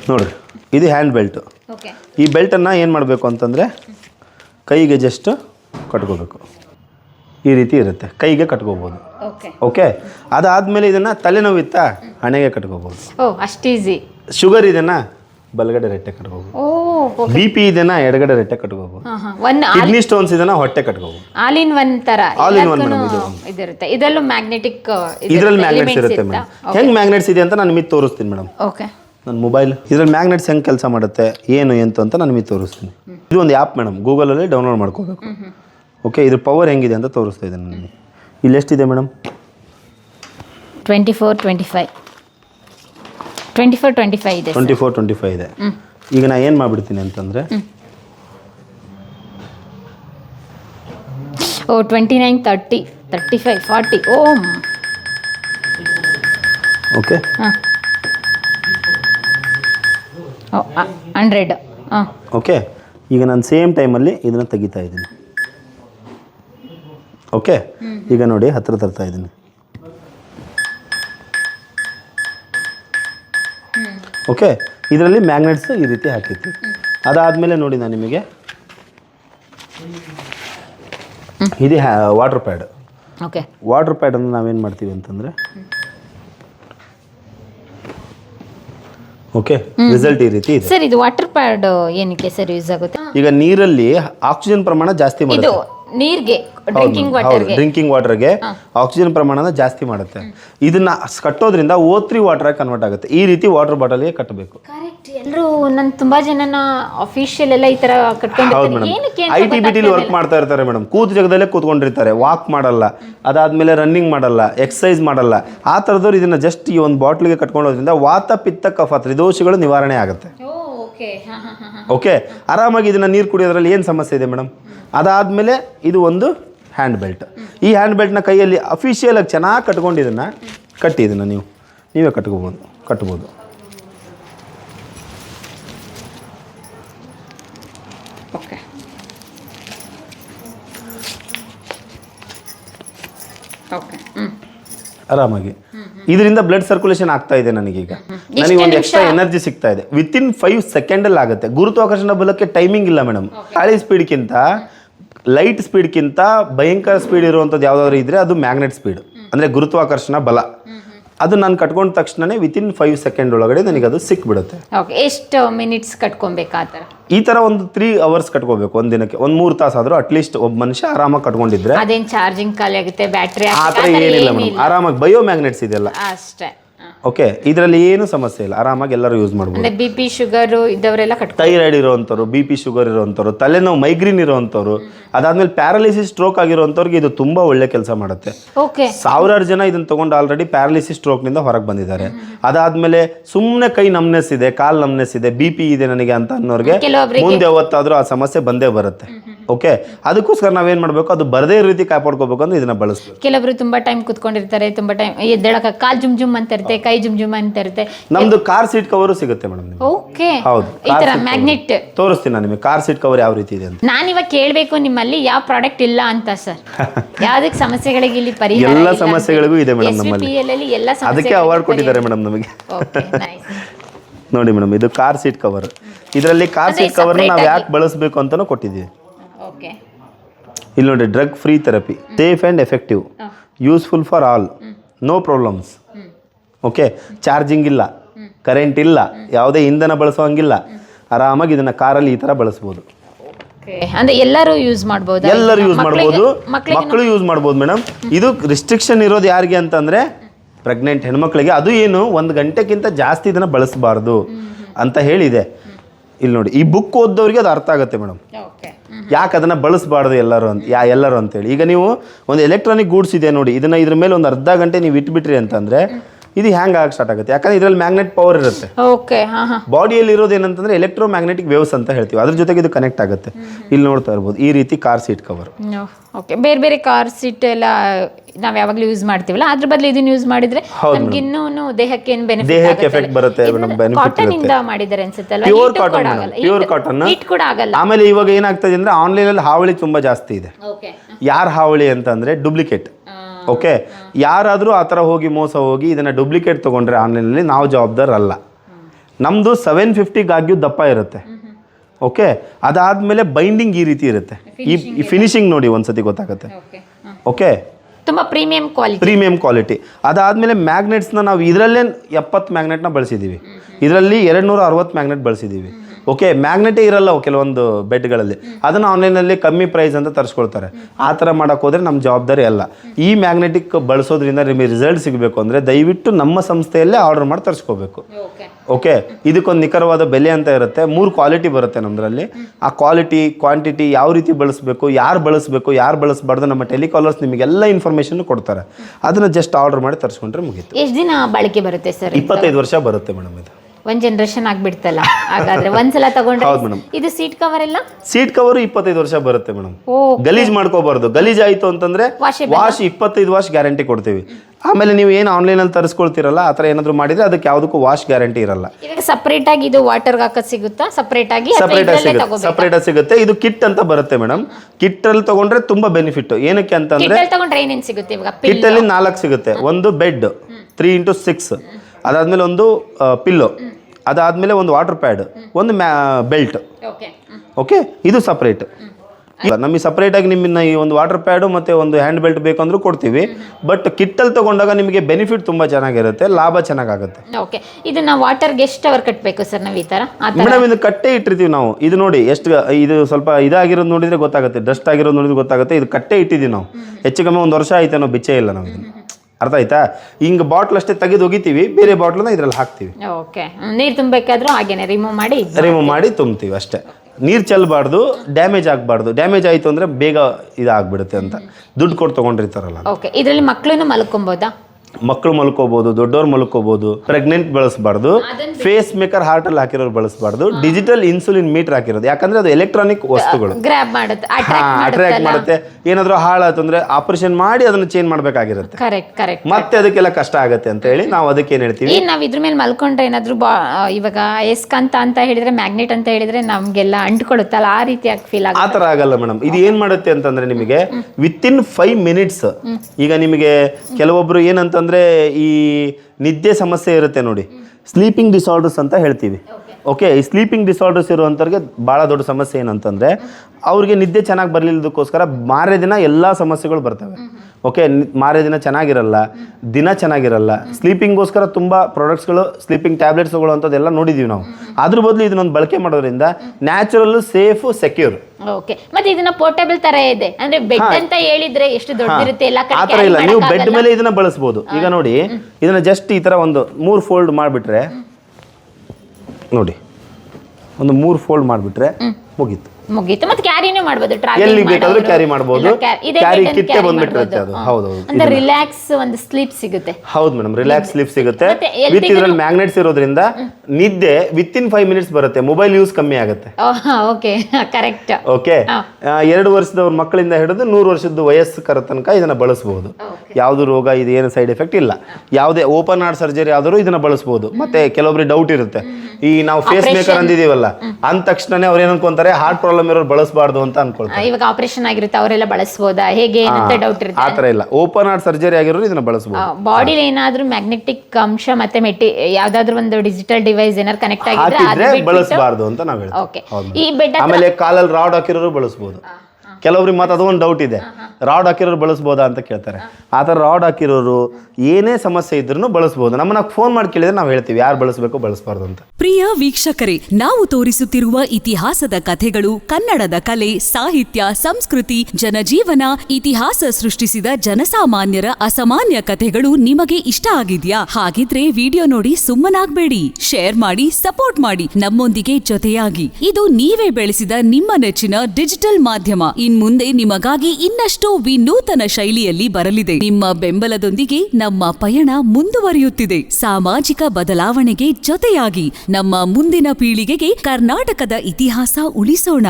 ನೋಡಿರಿ ಇದು ಹ್ಯಾಂಡ್ ಬೆಲ್ಟು ಈ ಬೆಲ್ಟನ್ನು ಏನು ಮಾಡಬೇಕು ಅಂತಂದರೆ ಕೈಗೆ ಜಸ್ಟ್ ಕಟ್ಕೋಬೇಕು. ಈ ರೀತಿ ಇರುತ್ತೆ. ಕೈಗೆ ಕಟ್ಕೋಬೋದು. ಓಕೆ. ಅದಾದಮೇಲೆ ಇದನ್ನು ತಲೆನೋವಿತ್ತಾ ಹಣೆಗೆ ಕಟ್ಕೋಬೋದು. ಓ ಅಷ್ಟು ಈಸಿ ಶುಗರ್ ಇದನ್ನ ಬಲಗಡೆ ರೆಟ್ಟೆ ಕಟ್ಕೋಬಹುದು ಬಿ ಪಿ ಇದನ್ನ ಎಡಗಡೆ ರೆಟ್ಟೆ ಕಟ್ಕೋಬಹುದು ಕಿಡ್ನಿ ಸ್ಟೋನ್ಸ್ ಇದನ್ನ ಹೊಟ್ಟೆ ಕಟ್ಕೋಬಹುದು ಆಲ್ ಇನ್ ಒನ್ ತರ. ಆಲ್ ಇನ್ ಒನ್ ಇದು. ಇದಿರುತ್ತೆ. ಇದರಲ್ಲೂ ಮ್ಯಾಗ್ನೆಟಿಕ್ ಇದರಲ್ಲಿ ಮ್ಯಾಗ್ನೆಟ್ಸ್ ಇರುತ್ತೆ ಮೇಡಮ್. ಹೆಂಗ್ ಮ್ಯಾಗ್ನೆಟ್ಸ್ ಇದೆ ಅಂತ ನಾನು ನಿಮಗೆ ತೋರಿಸ್ತೀನಿ ಮೇಡಮ್. ಓಕೆ ನನ್ನ ಮೊಬೈಲ್ ಇದರಲ್ಲಿ ಮ್ಯಾಗ್ನೆಟ್ಸ್ ಹೆಂಗೆ ಕೆಲಸ ಮಾಡುತ್ತೆ ಏನು ಎಂತ ಅಂತ ನಾನು ನಿಮಗೆ ತೋರಿಸ್ತೀನಿ. ಇದು ಒಂದು ಆ್ಯಪ್ ಮೇಡಮ್. ಗೂಗಲಲ್ಲಿ ಡೌನ್ಲೋಡ್ ಮಾಡ್ಕೋಬೇಕು. ಓಕೆ ಇದ್ರ ಪವರ್ ಹೆಂಗಿದೆ ಅಂತ ತೋರಿಸ್ತಾ ಇದ್ದೀನಿ ನನಗೆ ಇಲ್ಲಿ ಎಷ್ಟಿದೆ madam twenty four twenty five twenty four twenty five ಇದೆ. ಟ್ವೆಂಟಿ ಫೋರ್ ಟ್ವೆಂಟಿ ಫೈವ್ ಇದೆ ಈಗ ನಾನು ಏನು ಮಾಡಿಬಿಡ್ತೀನಿ ಅಂತಂದರೆ ಓ twenty nine thirty thirty five forty oh okay ಹಾಂ ಹಂಡ್ರೆಡ್ ಹಾಂ. ಓಕೆ ಈಗ ನಾನು ಸೇಮ್ ಟೈಮಲ್ಲಿ ಇದನ್ನು ತೆಗಿತಾ ಇದ್ದೀನಿ. ಓಕೆ? ಈಗ ನೋಡಿ ಹತ್ತಿರ ತರ್ತಾ ಇದ್ದೀನಿ. ಓಕೆ? ಇದರಲ್ಲಿ ಮ್ಯಾಗ್ನೆಟ್ಸ್ ಈ ರೀತಿ ಹಾಕಿತ್ತು ಅದಾದಮೇಲೆ ನೋಡಿ ನಾನು ನಿಮಗೆ. ಇದು ವಾಟರ್ ಪ್ಯಾಡ್ ಓಕೆ. ವಾಟರ್ ಪ್ಯಾಡನ್ನು ನಾವೇನು ಮಾಡ್ತೀವಿ ಅಂತಂದರೆ ಓಕೆ? ರಿಸಲ್ಟ್ ಈ ರೀತಿ ಸರ್ ಇದು ವಾಟರ್ ಪ್ಯಾಡ್ ಏನಕ್ಕೆ ಸರ್ ಯೂಸ್ ಆಗುತ್ತೆ? ಈಗ ನೀರಲ್ಲಿ ಆಕ್ಸಿಜನ್ ಪ್ರಮಾಣ ಜಾಸ್ತಿ ಮಾಡುತ್ತೆ. ನೀರ್ಗೆ ಡ್ರಿಂಕಿಂಗ್ ವಾಟರ್ಗೆ ಡ್ರಿಂಕಿಂಗ್ ವಾಟರ್ಗೆ ಆಕ್ಸಿಜನ್ ಪ್ರಮಾಣನ ಜಾಸ್ತಿ ಮಾಡುತ್ತೆ. ಇದನ್ನ ಸ್- ಕಟ್ಟೋದ್ರಿಂದ ಓ ತ್ರೀ ವಾಟರ್ ಕನ್ವರ್ಟ್ ಆಗುತ್ತೆ. ಈ ರೀತಿ ವಾಟರ್ ಬಾಟಲ್ಗೆ ಕಟ್ಟಬೇಕು. ಕರೆಕ್ಟ್ ಎಲ್ಲರೂ ನಾನು ತುಂಬಾ ಜನನ ಅಫಿಷಿಯಲ್ ಎಲ್ಲ ಈ ತರ ಹೌದು ಕಟ್ಕೊಂಡಿರ್ತಾರೆ ಮೇಡಮ್ ಏನಕ್ಕೆ ಐ ಟಿ ಬಿ ಟಿಲಿ ವರ್ಕ್ ಮಾಡ್ತಾ ಇರ್ತಾರೆ ಮೇಡಮ್ ಕೂತ್ ಜಾಗದಲ್ಲೇ ಕೂತ್ಕೊಂಡಿರ್ತಾರೆ. ವಾಕ್ ಮಾಡಲ್ಲ. ಅದಾದ್ಮೇಲೆ ರನ್ನಿಂಗ್ ಮಾಡಲ್ಲ. ಎಕ್ಸಸೈಸ್ ಮಾಡಲ್ಲ. ಆ ಥರದವ್ರು ಇದನ್ನ ಜಸ್ಟ್ ಈ ಒಂದು ಬಾಟ್ಲಿಗೆ ಕಟ್ಕೊಳ್ಳೋದ್ರಿಂದ ವಾತ ಪಿತ್ತ ಕಫ ತ್ರಿದೋಷಗಳು ನಿವಾರಣೆ ಆಗುತ್ತೆ. ಓಕೆ ಓಕೆ ಆರಾಮಾಗಿ ಇದನ್ನ ನೀರು ಕುಡಿಯೋದ್ರಲ್ಲಿ ಏನು ಸಮಸ್ಯೆ ಇದೆ ಮೇಡಮ್ ಅದಾದಮೇಲೆ ಇದು ಒಂದು ಹ್ಯಾಂಡ್ ಬೆಲ್ಟ್ ಈ ಹ್ಯಾಂಡ್ ಬೆಲ್ಟ್ನ ಕೈಯಲ್ಲಿ ಅಫಿಷಿಯಲಾಗಿ ಚೆನ್ನಾಗಿ ಕಟ್ಕೊಂಡಿದ್ದನ್ನು ಕಟ್ಟಿ ಇದನ್ನು ನೀವು. ನೀವೇ ಕಟ್ಕೋಬೋದು ಕಟ್ಬೋದು. ಓಕೆ ಓಕೆ ಹ್ಮ್. ಆರಾಮಾಗಿ. ಇದರಿಂದ ಬ್ಲಡ್ ಸರ್ಕ್ಯುಲೇಷನ್ ಆಗ್ತಾ ಇದೆ ನನಗೀಗ. ನನಗೆ ಒಂದು ಎಕ್ಸ್ಟ್ರಾ ಎನರ್ಜಿ ಸಿಗ್ತಾ ಇದೆ. ವಿತ್ ಇನ್ ಫೈವ್ ಸೆಕೆಂಡಲ್ಲಿ ಆಗುತ್ತೆ ಗುರುತ್ವಾಕರ್ಷಣ ಬಲಕ್ಕೆ ಟೈಮಿಂಗ್ ಇಲ್ಲ ಮೇಡಮ್ ಗಾಳಿ ಸ್ಪೀಡ್ಗಿಂತ ಲೈಟ್ ಸ್ಪೀಡ್ಗಿಂತ ಭಯಂಕರ ಸ್ಪೀಡ್ ಇರುವಂಥದ್ದು ಯಾವುದಾದ್ರು ಇದ್ದರೆ ಅದು ಮ್ಯಾಗ್ನೆಟ್ ಸ್ಪೀಡ್. ಅಂದರೆ ಗುರುತ್ವಾಕರ್ಷಣ ಬಲ. ಅದು ನಾನು ಕಟ್ಕೊಂಡ ತಕ್ಷಣನೇ ವಿತಿನ್ ಫೈವ್ ಸೆಕೆಂಡ್ ಒಳಗಡೆ ನನಗೆ ಅದು ಸಿಕ್ಬಿಡುತ್ತೆ. ಎಷ್ಟು ಮಿನಿಟ್ಸ್ ಕಟ್ಕೊಬೇಕು ಆ ಥರ? ಈ ಥರ ಒಂದು ತ್ರೀ ಅವರ್ಸ್ ಕಟ್ಕೋಬೇಕು ಒಂದು ದಿನಕ್ಕೆ. ಒಂದು ಮೂರು ತಾಸು ಅಟ್ ಅಟ್ಲೀಸ್ಟ್ ಒಬ್ಬ ಮನುಷ್ಯ ಆರಾಮಾಗಿ ಕಟ್ಕೊಂಡಿದ್ರೆ. ಅದೇನ್ ಚಾರ್ಜಿಂಗ್ ಖಾಲಿ ಆಗುತ್ತೆ ಬ್ಯಾಟ್ರಿ ಆ ಥರ ಏನಿಲ್ಲ ಮೇಡಮ್. ಆರಾಮಾಗಿ ಬಯೋ ಮ್ಯಾಗ್ನೆಟ್ಸ್ ಇದೆಲ್ಲ ಅಷ್ಟೇ. ಓಕೆ ಇದರಲ್ಲಿ ಏನು ಸಮಸ್ಯೆ ಇಲ್ಲ. ಆರಾಮಾಗಿ ಎಲ್ಲರೂ ಯೂಸ್ ಮಾಡ್ಬೋದು. ಬಿ ಪಿ ಶುಗರ್ ಇದ್ದವರೆಲ್ಲ ಥೈರಾಯ್ಡ್ ಇರೋವಂಥವ್ರು ಬಿ ಪಿ ಶುಗರ್ ಇರೋವಂಥವ್ರು ತಲೆನೋವು ಮೈಗ್ರೀನ್ ಇರೋವಂಥವ್ರು ಅದಾದ್ಮೇಲೆ ಪ್ಯಾರಾಲಿಸಿಸ್ ಸ್ಟ್ರೋಕ್ ಆಗಿರೋವಂಥವ್ರಿಗೆ ಇದು ತುಂಬ ಒಳ್ಳೆ ಕೆಲಸ ಮಾಡುತ್ತೆ. ಓಕೆ ಸಾವಿರಾರು ಜನ ಇದನ್ನ ತಗೊಂಡು ಆಲ್ರೆಡಿ ಪ್ಯಾರಾಲಿಸಿಸ್ ಸ್ಟ್ರೋಕ್ನಿಂದ ಹೊರಗೆ ಬಂದಿದ್ದಾರೆ. ಅದಾದ್ಮೇಲೆ ಸುಮ್ಮನೆ ಕೈ ನಮ್ನೆಸ್ ಇದೆ ಕಾಲ್ ನಮ್ನೆಸ್ ಇದೆ ಬಿ ಪಿ ಇದೆ ನನಗೆ ಅಂತ ಅನ್ನೋರಿಗೆ ಕೆಲವೊಬ್ರಿಗೆ- ಮುಂದೆ ಯಾವತ್ತಾದ್ರೂ ಆ ಸಮಸ್ಯೆ ಬಂದೇ ಬರುತ್ತೆ. ಓಕೆ? ಅದಕ್ಕೋಸ್ಕರ ನಾವೇನ್ ಮಾಡಬೇಕು? ಅದು ಬರದೇ ರೀತಿ ಕಾಪಾಡ್ಕೋಬೇಕು ಅಂದ್ರೆ ಇದನ್ನ ಬಳಸ್ಬೇಕು. ಕೆಲವರು ತುಂಬಾ ಟೈಮ್ ಕುತ್ಕೊಂಡಿರ್ತಾರೆ ತುಂಬಾ ಟೈಮ್ ಎದ್ದೇಳಕ ಕಾಲ್ ಜುಮ್ ಜುಮ್ ಅಂತ ಇರುತ್ತೆ ಕೈ ಜುಮ್ ಜುಮ್ ಅಂತ ಇರುತ್ತೆ. ನಮ್ದು ಕಾರ್ ಸೀಟ್ ಕವರು ಸಿಗುತ್ತೆ ಮೇಡಮ್ ಓಕೆ. ಹೌದು. ಈ ತರ ಮ್ಯಾಗ್ನೆಟ್ ತೋರಿಸ್ತೀನಿ ನಾನು ನಿಮಗೆ. ಕಾರ್ ಸೀಟ್ ಕವರ್ ಯಾವ ರೀತಿ ಇದೆ ಅಂತ. ನಾನು ಇವಾಗ ಕೇಳಬೇಕು ನಿಮ್ಮಲ್ಲಿ ಯಾವ ಪ್ರಾಡಕ್ಟ್ ಇಲ್ಲ ಅಂತ ಸರ್ (laughs) ಯಾವ್ದಕ್ಕೆ ಸಮಸ್ಯೆಗಳಿಗೆ ಇಲ್ಲಿ ಪರಿಹಾರ ಎಲ್ಲ ಸಮಸ್ಯೆಗಳಿಗೂ ಇದೆ ಮೇಡಮ್. ನಮ್ಮಲ್ಲಿ. ಎಲ್ಲ ಅದಕ್ಕೆ ಅವಾರ್ಡ್ ಕೊಟ್ಟಿದ್ದಾರೆ. ಮೇಡಮ್ ನಮಗೆ. (laughs) ನೋಡಿ ಮೇಡಮ್ ಇದು ಕಾರ್ ಸೀಟ್ ಕವರ್ ಇದರಲ್ಲಿ ಕಾರ್ ಸೀಟ್ ಕವರ್ ನಾವು ಯಾಕೆ ಬಳಸಬೇಕು ಅಂತಾನೂ ಕೊಟ್ಟಿದ್ದೀವಿ. ಇಲ್ಲಿ ನೋಡಿ drug free therapy safe and effective useful for all no problems okay charging ಇಲ್ಲ. ಕರೆಂಟ್ ಇಲ್ಲ. ಯಾವುದೇ ಇಂಧನ ಬಳಸೋಂಗಿಲ್ಲ ಆರಾಮಾಗಿ ಇದನ್ನು ಕಾರಲ್ಲಿ ಈ ಥರ ಬಳಸ್ಬೋದು. ಅಂದ್ರೆ ಎಲ್ಲರೂ ಯೂಸ್ ಮಾಡಬಹುದು ಎಲ್ಲರೂ ಯೂಸ್ ಮಾಡಬಹುದು ಮಕ್ಕಳು ಯೂಸ್ ಮಾಡಬಹುದು ಮೇಡಮ್ ಇದು ರಿಸ್ಟ್ರಿಕ್ಷನ್ ಇರೋದು ಯಾರಿಗೆ ಅಂತಂದ್ರೆ ಪ್ರೆಗ್ನೆಂಟ್ ಹೆಣ್ಮಕ್ಳಿಗೆ. ಅದು ಏನು ಒಂದು ಗಂಟೆಗಿಂತ ಜಾಸ್ತಿ ಇದನ್ನ ಬಳಸಬಾರ್ದು ಅಂತ ಹೇಳಿದೆ. ಇಲ್ಲಿ ನೋಡಿ ಈ ಬುಕ್ ಓದ್ದವ್ರಿಗೆ ಅದು ಅರ್ಥ ಆಗುತ್ತೆ ಮೇಡಮ್. ಯಾಕೆ ಅದನ್ನು ಬಳಸಬಾರ್ದು ಎಲ್ಲರೂ ಅಂತ ಯಾ ಎಲ್ಲರೂ ಅಂತೇಳಿ ಈಗ ನೀವು ಒಂದು ಎಲೆಕ್ಟ್ರಾನಿಕ್ ಗೂಡ್ಸ್ ಇದೆ ನೋಡಿ ಇದನ್ನು ಇದ್ರ ಮೇಲೆ ಒಂದು ಅರ್ಧ ಗಂಟೆ ನೀವು ಇಟ್ಬಿಟ್ರಿ ಅಂತಂದ್ರೆ ಇದು ಹ್ಯಾಂಗ್ ಆಗಕ್ಕೆ ಸ್ಟಾರ್ಟ್ ಆಗುತ್ತೆ? ಯಾಕಂದ್ರೆ ಇದರಲ್ಲಿ ಮ್ಯಾಗ್ನೆಟ್ ಪವರ್ ಇರುತ್ತೆ. ಓಕೆ ಬಾಡಿಯಲ್ಲಿ ಇರೋದು ಏನಂತಂದ್ರೆ ಎಲೆಕ್ಟ್ರೋ ಮ್ಯಾಗ್ನೆಟಿಕ್ ವೇವ್ಸ್ ಅಂತ ಹೇಳ್ತೀವಿ. ಅದ್ರ ಜೊತೆಗೆ ಇದು ಕನೆಕ್ಟ್ ಆಗುತ್ತೆ. ಇಲ್ಲಿ ನೋಡ್ತಾ ಇರ್ಬೋದು ಈ ರೀತಿ ಕಾರ್ ಸೀಟ್ ಕವರ್ ಓಕೆ ಬೇರೆ ಬೇರೆ ಕಾರ್ ಸೀಟ್ ಎಲ್ಲ ನಾವು ಯಾವಾಗಲೂ ಯೂಸ್ ಮಾಡ್ತೀವಲ್ಲ? ಅದ್ರ ಬದಲು ಇದನ್ನ ಯೂಸ್ ಮಾಡಿದ್ರೆ ನಮ್ಗೆ ಇನ್ನೂ ದೇಹಕ್ಕೆ ಏನು ಬೆನಿಫಿಟ್ ದೇಹಕ್ಕೆ ಎಫೆಕ್ಟ್ ಬರುತ್ತೆ, ಕಾಟನ್ ಇಂದ ಮಾಡಿದ್ದಾರೆ ಅನ್ಸುತ್ತಲ್ಲ pure cotton pure cotton heat ಕೂಡ ಆಗಲ್ಲ. ಆಮೇಲೆ ಇವಾಗ ಏನಾಗ್ತದೆ ಅಂದ್ರೆ ಆನ್ಲೈನ್ ಅಲ್ಲಿ ಹಾವಳಿ ತುಂಬಾ ಜಾಸ್ತಿ ಇದೆ. ಯಾರ ಹಾವಳಿ ಅಂತಂದ್ರೆ ಡೂಪ್ಲಿಕೇಟ್ ಓಕೆ ಯಾರಾದರೂ ಆ ಥರ ಹೋಗಿ ಮೋಸ ಹೋಗಿ ಇದನ್ನು ಡೂಪ್ಲಿಕೇಟ್ ತೊಗೊಂಡ್ರೆ ಆನ್ಲೈನಲ್ಲಿ ನಾವು ಜವಾಬ್ದಾರ ಅಲ್ಲ ನಮ್ಮದು ಸೆವೆನ್ ಫಿಫ್ಟಿಗಾಗ್ಯೂ ದಪ್ಪ ಇರುತ್ತೆ. ಓಕೆ ಅದಾದಮೇಲೆ ಬೈಂಡಿಂಗ್ ಈ ರೀತಿ ಇರುತ್ತೆ. ಈ ಫಿನಿಶಿಂಗ್ ನೋಡಿ ಒಂದ್ಸತಿ ಗೊತ್ತಾಗುತ್ತೆ. ಓಕೆ ತುಂಬ ತುಂಬಾ ಪ್ರೀಮಿಯಂ ಕ್ವಾಲಿಟಿ ಪ್ರೀಮಿಯಂ ಕ್ವಾಲಿಟಿ ಅದಾದಮೇಲೆ ಮ್ಯಾಗ್ನೆಟ್ಸ್ನ ನಾವು ಇದರಲ್ಲೇ ಎಪ್ಪತ್ತು ಮ್ಯಾಗ್ನೆಟ್ನ ಬಳಸಿದ್ದೀವಿ ಇದರಲ್ಲಿ ಎರಡು ನೂರ ಅರವತ್ತು ಮ್ಯಾಗ್ನೆಟ್ ಬಳಸಿದ್ದೀವಿ ಓಕೆ ಮ್ಯಾಗ್ನೆಟೇ ಇರಲ್ಲ ಕೆಲವೊಂದು ಬೆಡ್ಗಳಲ್ಲಿ. ಅದನ್ನು ಆನ್ಲೈನಲ್ಲಿ ಕಮ್ಮಿ ಪ್ರೈಸ್ ಅಂತ ತರಿಸ್ಕೊಳ್ತಾರೆ. ಆ ಥರ ಮಾಡೋಕೆ ಹೋದರೆ ನಮ್ಮ ಜವಾಬ್ದಾರಿ ಅಲ್ಲ. ಈ ಮ್ಯಾಗ್ನೆಟಿಕ್ ಬಳಸೋದ್ರಿಂದ ನಿಮಗೆ ರಿಸಲ್ಟ್ ಸಿಗಬೇಕು ಅಂದರೆ ದಯವಿಟ್ಟು ನಮ್ಮ ಸಂಸ್ಥೆಯಲ್ಲೇ ಆರ್ಡರ್ ಮಾಡಿ ತರಿಸ್ಕೋಬೇಕು. ಓಕೆ ಓಕೆ ಇದಕ್ಕೊಂದು ನಿಖರವಾದ ಬೆಲೆ ಅಂತ ಇರುತ್ತೆ. ಮೂರು ಕ್ವಾಲಿಟಿ ಬರುತ್ತೆ ನಮ್ಮದ್ರಲ್ಲಿ ಆ ಕ್ವಾಲಿಟಿ ಕ್ವಾಂಟಿಟಿ ಯಾವ ರೀತಿ ಬಳಸಬೇಕು ಯಾರು ಬಳಸಬೇಕು ಯಾರು ಬಳಸಬಾರ್ದು ನಮ್ಮ ಟೆಲಿಕಾಲರ್ಸ್ ನಿಮಗೆಲ್ಲ ಇನ್ಫಾರ್ಮೇಷನ್ ಕೊಡ್ತಾರೆ. ಅದನ್ನು ಜಸ್ಟ್ ಆರ್ಡರ್ ಮಾಡಿ ತರಿಸ್ಕೊಂಡ್ರೆ ಮುಗೀತು. ಎಷ್ಟು ದಿನ ಬಾಳಿಕೆ ಬರುತ್ತೆ ಸರ್ ಇಪ್ಪತ್ತೈದು ವರ್ಷ ಬರುತ್ತೆ ಮೇಡಮ್ ಇದು. ಒಂದ್ ಜನರೇಷನ್ ಆಗ್ಬಿಡ್ತಲ್ಲ. ಹಾಗಾದ್ರೆ ಒಂದ್ಸಲ ತಗೊಂಡ್ರೆ ಹೌದು ಮೇಡಮ್. ಇದು ಸೀಟ್ ಕವರ್ ಎಲ್ಲ? ಸೀಟ್ ಕವರ್ ಇಪ್ಪತ್ತೈದು ವರ್ಷ ಬರುತ್ತೆ ಮೇಡಮ್. ಓ ಗಲೀಜ್ ಮಾಡ್ಕೋಬಾರ್ದು. ಗಲೀಜ್ ಆಯ್ತು ಅಂತಂದ್ರೆ Washable. ವಾಶ್ ಇಪ್ಪತ್ತೈದು ವಾಶ್ ಗ್ಯಾರಂಟಿ ಕೊಡ್ತೀವಿ. ಆಮೇಲೆ ನೀವು ಏನು ಆನ್ಲೈನಲ್ಲಿ ತರಿಸ್ಕೊಳ್ತಿರಲ್ಲ ಆ ಥರ ಏನಾದರೂ ಮಾಡಿದ್ರೆ ಅದಕ್ಕೆ ಯಾವುದಕ್ಕೂ ವಾಶ್ ಗ್ಯಾರಂಟಿ ಇರಲ್ಲ. ಇವಾಗ ಸಪರೇಟ್ ಆಗಿ ಇದು ವಾಟರ್ ಹಾಕೋದ್ ಸಿಗುತ್ತಾ? ಸಪರೇಟ್ ಆಗಿ ಅಥವಾ ಸಪ್ರೇಟ್ ಇದ್ರಲ್ಲೇ ಸಿಗುತ್ತೆ. ಆಗಿ ಸಪ್ರೇಟ್ ಸಿಗುತ್ತೆ. ಇದು ಕಿಟ್ ಅಂತ ಬರುತ್ತೆ ಮೇಡಮ್. ಕಿಟ್ ಅಲ್ಲಿ ತಗೊಂಡ್ರೆ ತುಂಬಾ ಬೆನಿಫಿಟ್ ಏನಕ್ಕೆ ಅಂತಂದ್ರೆ ತಗೊಂಡ್ರೆ ಏನೇನ್ ಸಿಗುತ್ತೆ ಇವಾಗ? ಕಿಟ್ ಅಲ್ಲಿ ನಾಲ್ಕು ಸಿಗುತ್ತೆ. ಒಂದು ಬೆಡ್ ತ್ರೀ ಇಂಟು ಸಿಕ್ಸ್ ಅದಾದ್ಮೇಲೆ ಒಂದು ಪಿಲ್ಲೋ ಅದಾದಮೇಲೆ ಒಂದು ವಾಟರ್ ಪ್ಯಾಡ್ ಒಂದು ಮ್ಯಾ ಬೆಲ್ಟ್ ಓಕೆ ಇದು ಸಪ್ರೇಟ್ ನಮಗೆ ಸಪ್ರೇಟಾಗಿ ನಿಮ್ಮನ್ನ ಈ ಒಂದು ವಾಟರ್ ಪ್ಯಾಡು ಮತ್ತು ಒಂದು ಹ್ಯಾಂಡ್ ಬೆಲ್ಟ್ ಬೇಕಂದ್ರೂ ಕೊಡ್ತೀವಿ. ಬಟ್ ಕಿಟ್ಟಲ್ಲಿ ತಗೊಂಡಾಗ ನಿಮಗೆ ಬೆನಿಫಿಟ್ ತುಂಬ ಚೆನ್ನಾಗಿರುತ್ತೆ ಲಾಭ ಚೆನ್ನಾಗಾಗುತ್ತೆ. ಓಕೆ ಇದನ್ನ ವಾಟರ್ಗೆ ಎಷ್ಟು ಅವರ್ ಕಟ್ಟಬೇಕು ಸರ್ ನಾವು ಈ ತರ? ಮೇಡಮ್ ಇದು ಕಟ್ಟೆ ಇಟ್ಟಿರ್ತೀವಿ ನಾವು. ಇದು ನೋಡಿ ಎಷ್ಟು ಇದು ಸ್ವಲ್ಪ ಇದಾಗಿರೋದು ನೋಡಿದ್ರೆ ಗೊತ್ತಾಗುತ್ತೆ ಡಸ್ಟ್ ಆಗಿರೋದು ನೋಡಿದ್ರೆ ಗೊತ್ತಾಗುತ್ತೆ. ಇದು ಕಟ್ಟೆ ಇಟ್ಟಿದ್ದೀವಿ ನಾವು. ಹೆಚ್ಚು ಕಮ್ಮಿ ಒಂದು ವರ್ಷ ಆಯ್ತು ನಾವು ಬಿಚ್ಚೇ ಇಲ್ಲ ನಾವು ಇದನ್ನು ಅರ್ಥ ಆಯ್ತಾ? ಹಿಂಗೆ ಬಾಟ್ಲ್ ಅಷ್ಟೇ ತೆಗೆದು ಒಗಿತೀವಿ ಬೇರೆ ಬಾಟ್ಲನ್ನ ಇದ್ರಲ್ಲಿ ಹಾಕ್ತೀವಿ. ಓಕೆ ನೀರು ತುಂಬಬೇಕಾದ್ರೂ ಹಾಗೇನೆ ರಿಮೂವ್ ಮಾಡಿ ರಿಮೂವ್ ಮಾಡಿ ತುಂಬ್ತೀವಿ ಅಷ್ಟೇ. ನೀರು ಚೆಲ್ಲಬಾರ್ದು ಡ್ಯಾಮೇಜ್ ಆಗಬಾರ್ದು. ಡ್ಯಾಮೇಜ್ ಆಯಿತು ಅಂದರೆ ಬೇಗ ಇದಾಗ್ಬಿಡುತ್ತೆ ಅಂತ. ದುಡ್ಡು ಕೊಟ್ಟು ತಗೊಂಡಿರ್ತಾರಲ್ಲ ಓಕೆ ಇದರಲ್ಲಿ ಮಕ್ಕಳನ್ನು ಮಲ್ಕೊಬೋದಾ? ಮಕ್ಕಳು ಮಲ್ಕೋಬಹುದು ದೊಡ್ಡವ್ರು ಮಲ್ಕೋಬಹುದು ಪ್ರೆಗ್ನೆಂಟ್ ಬಳಸಬಾರ್ದು ಫೇಸ್ ಮೇಕರ್ ಹಾರ್ಟ್ ಅಲ್ಲಿ ಹಾಕಿರೋರು ಬಳಸಬಾರ್ದು ಡಿಜಿಟಲ್ ಇನ್ಸುಲಿನ್ ಮೀಟರ್ ಹಾಕಿರೋದು. ಯಾಕಂದ್ರೆ ಅದು ಎಲೆಕ್ಟ್ರಾನಿಕ್ ವಸ್ತುಗಳು. ಅಟ್ರಾಕ್ಟ್ ಮಾಡುತ್ತೆ ಏನಾದ್ರೂ ಹಾಳಾಯ್ತು ಅಂದ್ರೆ ಆಪರೇಷನ್ ಮಾಡಿ ಅದನ್ನ ಚೇಂಜ್ ಮಾಡಬೇಕಾಗಿರುತ್ತೆ. ಕರೆಕ್ಟ್ ಕರೆಕ್ಟ್ ಮತ್ತೆ ಅದಕ್ಕೆಲ್ಲ ಕಷ್ಟ ಆಗುತ್ತೆ ಅಂತ ಹೇಳಿ ನಾವು ಅದಕ್ಕೆ ಏನ್ ಹೇಳ್ತೀವಿ? ನಾವ್ ಇದ್ರ ಮೇಲೆ ಮಲ್ಕೊಂಡ್ರೆ ಏನಾದ್ರು ಇವಾಗ ಎಸ್ಕಂತ ಅಂತ ಹೇಳಿದ್ರೆ ಮ್ಯಾಗ್ನೆಟ್ ಅಂತ ಹೇಳಿದ್ರೆ ನಮ್ಗೆಲ್ಲ ಅಂಟ್ಕೊಳುತ್ತಲ್ಲ ಆ ರೀತಿಯಾಗಿ ಫೀಲ್ ಆ ಆಗುತ್ತೆ. ಥರ ಆಗಲ್ಲ ಮೇಡಮ್. ಇದು ಏನ್ ಮಾಡುತ್ತೆ ಅಂತಂದ್ರೆ ನಿಮಗೆ ವಿತ್ ಇನ್ ಫೈವ್ ಮಿನಿಟ್ಸ್ ಈಗ ನಿಮಗೆ ಕೆಲವೊಬ್ರು ಏನಂತಂದ್ರೆ ಈ ನಿದ್ದೆ ಸಮಸ್ಯೆ ಇರುತ್ತೆ ನೋಡಿ. ಸ್ಲೀಪಿಂಗ್ ಡಿಸಾರ್ಡರ್ಸ್ ಅಂತ ಹೇಳ್ತೀವಿ. ಓಕೆ ಈ ಸ್ಲೀಪಿಂಗ್ ಡಿಸಾರ್ಡರ್ಸ್ ಇರುವಂಥವ್ರಿಗೆ ಭಾಳ ದೊಡ್ಡ ಸಮಸ್ಯೆ ಏನಂತಂದರೆ ಅವ್ರಿಗೆ ನಿದ್ದೆ ಚೆನ್ನಾಗಿ ಬರಲಿಲ್ಲದಕ್ಕೋಸ್ಕರ ಮಾರೇ ದಿನ ಎಲ್ಲ ಸಮಸ್ಯೆಗಳು ಬರ್ತವೆ. ಓಕೆ ಮಾರೇ ದಿನ ಚೆನ್ನಾಗಿರಲ್ಲ ದಿನ ಚೆನ್ನಾಗಿರಲ್ಲ. ಸ್ಲೀಪಿಂಗ್ಗೋಸ್ಕರ ತುಂಬ ಪ್ರಾಡಕ್ಟ್ಸ್ಗಳು ಸ್ಲೀಪಿಂಗ್ ಟ್ಯಾಬ್ಲೆಟ್ಸ್ ಅಂಥದ್ದೆಲ್ಲ ನೋಡಿದ್ದೀವಿ ನಾವು. ಅದ್ರ ಬದಲು ಇದನ್ನೊಂದು ಬಳಕೆ ಮಾಡೋದ್ರಿಂದ ನ್ಯಾಚುರಲ್ ಸೇಫ್ ಸೆಕ್ಯೂರ್ ಓಕೆ ಮತ್ತೆ ಇದನ್ನ ಪೋರ್ಟಬಲ್ ತರ ಇದೆ. ಅಂದ್ರೆ ಬೆಡ್ ಅಂತ ಹೇಳಿದ್ರೆ ಎಷ್ಟು ದೊಡ್ಡದಿರುತ್ತೆ ಎಲ್ಲ ಆ ಥರ ಇಲ್ಲ. ನೀವು ಬೆಡ್ ಮೇಲೆ ಇದನ್ನ ಬಳಸ್ಬೋದು. ಈಗ ನೋಡಿ ಇದನ್ನ ಜಸ್ಟ್ ಈ ತರ ಒಂದು ಮೂರು ಫೋಲ್ಡ್ ಮಾಡಿಬಿಟ್ರೆ ನೋಡಿ. ಒಂದು ಮೂರು ಫೋಲ್ಡ್ ಮಾಡಿಬಿಟ್ರೆ ಮುಗೀತು. ಮುಗೀತು. ಮತ್ತೆ ಕ್ಯಾರಿ ಕ್ಯಾರಿನೇ ಮಾಡಬಹುದು ಎಲ್ಲಿ ಬೇಕಾದ್ರೂ ಕ್ಯಾರಿ ಮಾಡಬಹುದು ಮಾಡ್ಬೋದು. ಕ್ಯಾರಿ carry ಬಂದ್ಬಿಟ್ಟಿರುತ್ತೆ ಅದು. ಹೌದು, ಹೌದು. ಅಂದ್ರೆ ರಿಲ್ಯಾಕ್ಸ್ ಒಂದು ಸ್ಲೀಪ್ ಸಿಗುತ್ತೆ. ಹೌದು ಮೇಡಮ್ ರಿಲ್ಯಾಕ್ಸ್ ಸ್ಲೀಪ್ ಸಿಗುತ್ತೆ. ವಿತ್ ಇದ್ರಲ್ಲಿ ಮ್ಯಾಗ್ನೆಟ್ಸ್ ಇರೋದ್ರಿಂದ ನಿದ್ದೆ ವಿತ್ ಇನ್ ಫೈವ್ ಮಿನಿಟ್ಸ್ ಬರುತ್ತೆ. ಮೊಬೈಲ್ ಯೂಸ್ ಕಮ್ಮಿ ಆಗುತ್ತೆ. ಓಕೆ ಕರೆಕ್ಟ್ ಓಕೆ ಎರಡು ವರ್ಷದವ್ರ ಮಕ್ಕಳಿಂದ ಹಿಡಿದು ನೂರು ವರ್ಷದ ವಯಸ್ಕರ ತನಕ ಇದನ್ನ ಬಳಸಬಹುದು ಯಾವುದು ರೋಗ ಇದು ಏನು ಸೈಡ್ ಎಫೆಕ್ಟ್ ಇಲ್ಲ. ಯಾವುದೇ ಓಪನ್ ಹಾರ್ಟ್ ಸರ್ಜರಿ ಆದರೂ ಇದನ್ನ ಬಳಸಬಹುದು ಮತ್ತೆ ಕೆಲವೊಬ್ರಿಗೆ ಡೌಟ್ ಇರುತ್ತೆ. ಈ ನಾವು ಫೇಸ್ ಮೇಕರ್ ಅಂದಿದೀವಲ್ಲ ಅಂದ ತಕ್ಷಣನೇ ಅವ್ರು ಏನ್ ಅನ್ಕೊಂತಾರೆ? ಹಾರ್ಟ್ ಪ್ರಾಬ್ಲಮ್ ಇರೋರು ಬಳಸಬಾರ್ದು ಅಂತ ಅನ್ಕೊಳ್ತಾರೆ. ಇವಾಗ ಆಪರೇಷನ್ ಆಗಿರುತ್ತೆ ಅವರೆಲ್ಲ ಬಳಸಬಹುದಾ ಹೇಗೆ ಏನಂತ ಡೌಟ್ ಆ ಇರುತ್ತೆ. ಆತರ ಇಲ್ಲ. ಓಪನ್ ಹಾರ್ಟ್ ಸರ್ಜರಿ ಆಗಿರೋರು ಇದನ್ನ ಬಳಸಬಹುದು ಬಾಡಿಲಿ ಏನಾದ್ರೂ ಮ್ಯಾಗ್ನೆಟಿಕ್ ಅಂಶ ಮತ್ತೆ ಮೆಟಿ ಯಾವ್ದಾದ್ರು ಒಂದು ಡಿಜಿಟಲ್ ಡಿವೈಸ್ ಏನಾದ್ರು ಕನೆಕ್ಟ್ ಆಗಿದ್ರೆ ಹಾಕಿದ್ರೆ ಬಳಸಬಾರ್ದು ಅಂತ ನಾವು ಹೇಳ್ತೀವಿ. ಓಕೆ ಈ ಬೆಡ್ ಆಮೇಲೆ ಕಾಲಲ್ಲಿ ರಾಡ್ ಹಾಕಿರೋರು ಬಳಸ್ಬೋದು. ಕೆಲವ್ರಿಗೆ ಮತ್ತೆ ಅದೊಂದು ಡೌಟ್ ಇದೆ. ರಾಡ್ ಹಾಕಿರೋರು ಬಳಸ್ಬೋದಾ ಅಂತ ಕೇಳ್ತಾರೆ. ಆ ಥರ ರಾಡ್ ಹಾಕಿರೋರು ಏನೇ ಸಮಸ್ಯೆ ಇದ್ರೂ ಬಳಸ್ಬೋದು. ನಮ್ಮನ್ನ ಫೋನ್ ಮಾಡಿ ಕೇಳಿದ್ರೆ ನಾವು ಹೇಳ್ತೀವಿ ಯಾರು ಬಳಸಬೇಕು ಬಳಸಬಾರ್ದು ಅಂತ. ಪ್ರಿಯ ವೀಕ್ಷಕರೇ ನಾವು ತೋರಿಸುತ್ತಿರುವ ಇತಿಹಾಸದ ಕಥೆಗಳು ಕನ್ನಡದ ಕಲೆ ಸಾಹಿತ್ಯ ಸಂಸ್ಕೃತಿ ಜನಜೀವನ ಇತಿಹಾಸ ಸೃಷ್ಟಿಸಿದ ಜನಸಾಮಾನ್ಯರ ಅಸಾಮಾನ್ಯ ಕಥೆಗಳು ನಿಮಗೆ ಇಷ್ಟ ಆಗಿದ್ಯಾ? ಹಾಗಿದ್ರೆ ವಿಡಿಯೋ ನೋಡಿ ಸುಮ್ಮನಾಗ್ಬೇಡಿ. ಶೇರ್ ಮಾಡಿ ಸಪೋರ್ಟ್ ಮಾಡಿ. ನಮ್ಮೊಂದಿಗೆ ಜೊತೆಯಾಗಿ. ಇದು ನೀವೇ ಬೆಳೆಸಿದ ನಿಮ್ಮ ನೆಚ್ಚಿನ ಡಿಜಿಟಲ್ ಮಾಧ್ಯಮ. ಇನ್ಮುಂದೆ ನಿಮಗಾಗಿ ಇನ್ನಷ್ಟು ವಿನೂತನ ಶೈಲಿಯಲ್ಲಿ ಬರಲಿದೆ. ನಿಮ್ಮ ಬೆಂಬಲದೊಂದಿಗೆ ನಮ್ಮ ಪಯಣ ಮುಂದುವರಿಯುತ್ತಿದೆ. ಸಾಮಾಜಿಕ ಬದಲಾವಣೆಗೆ ಜೊತೆಯಾಗಿ ನಮ್ಮ ಮುಂದಿನ ಪೀಳಿಗೆಗೆ ಕರ್ನಾಟಕದ ಇತಿಹಾಸ ಉಳಿಸೋಣ.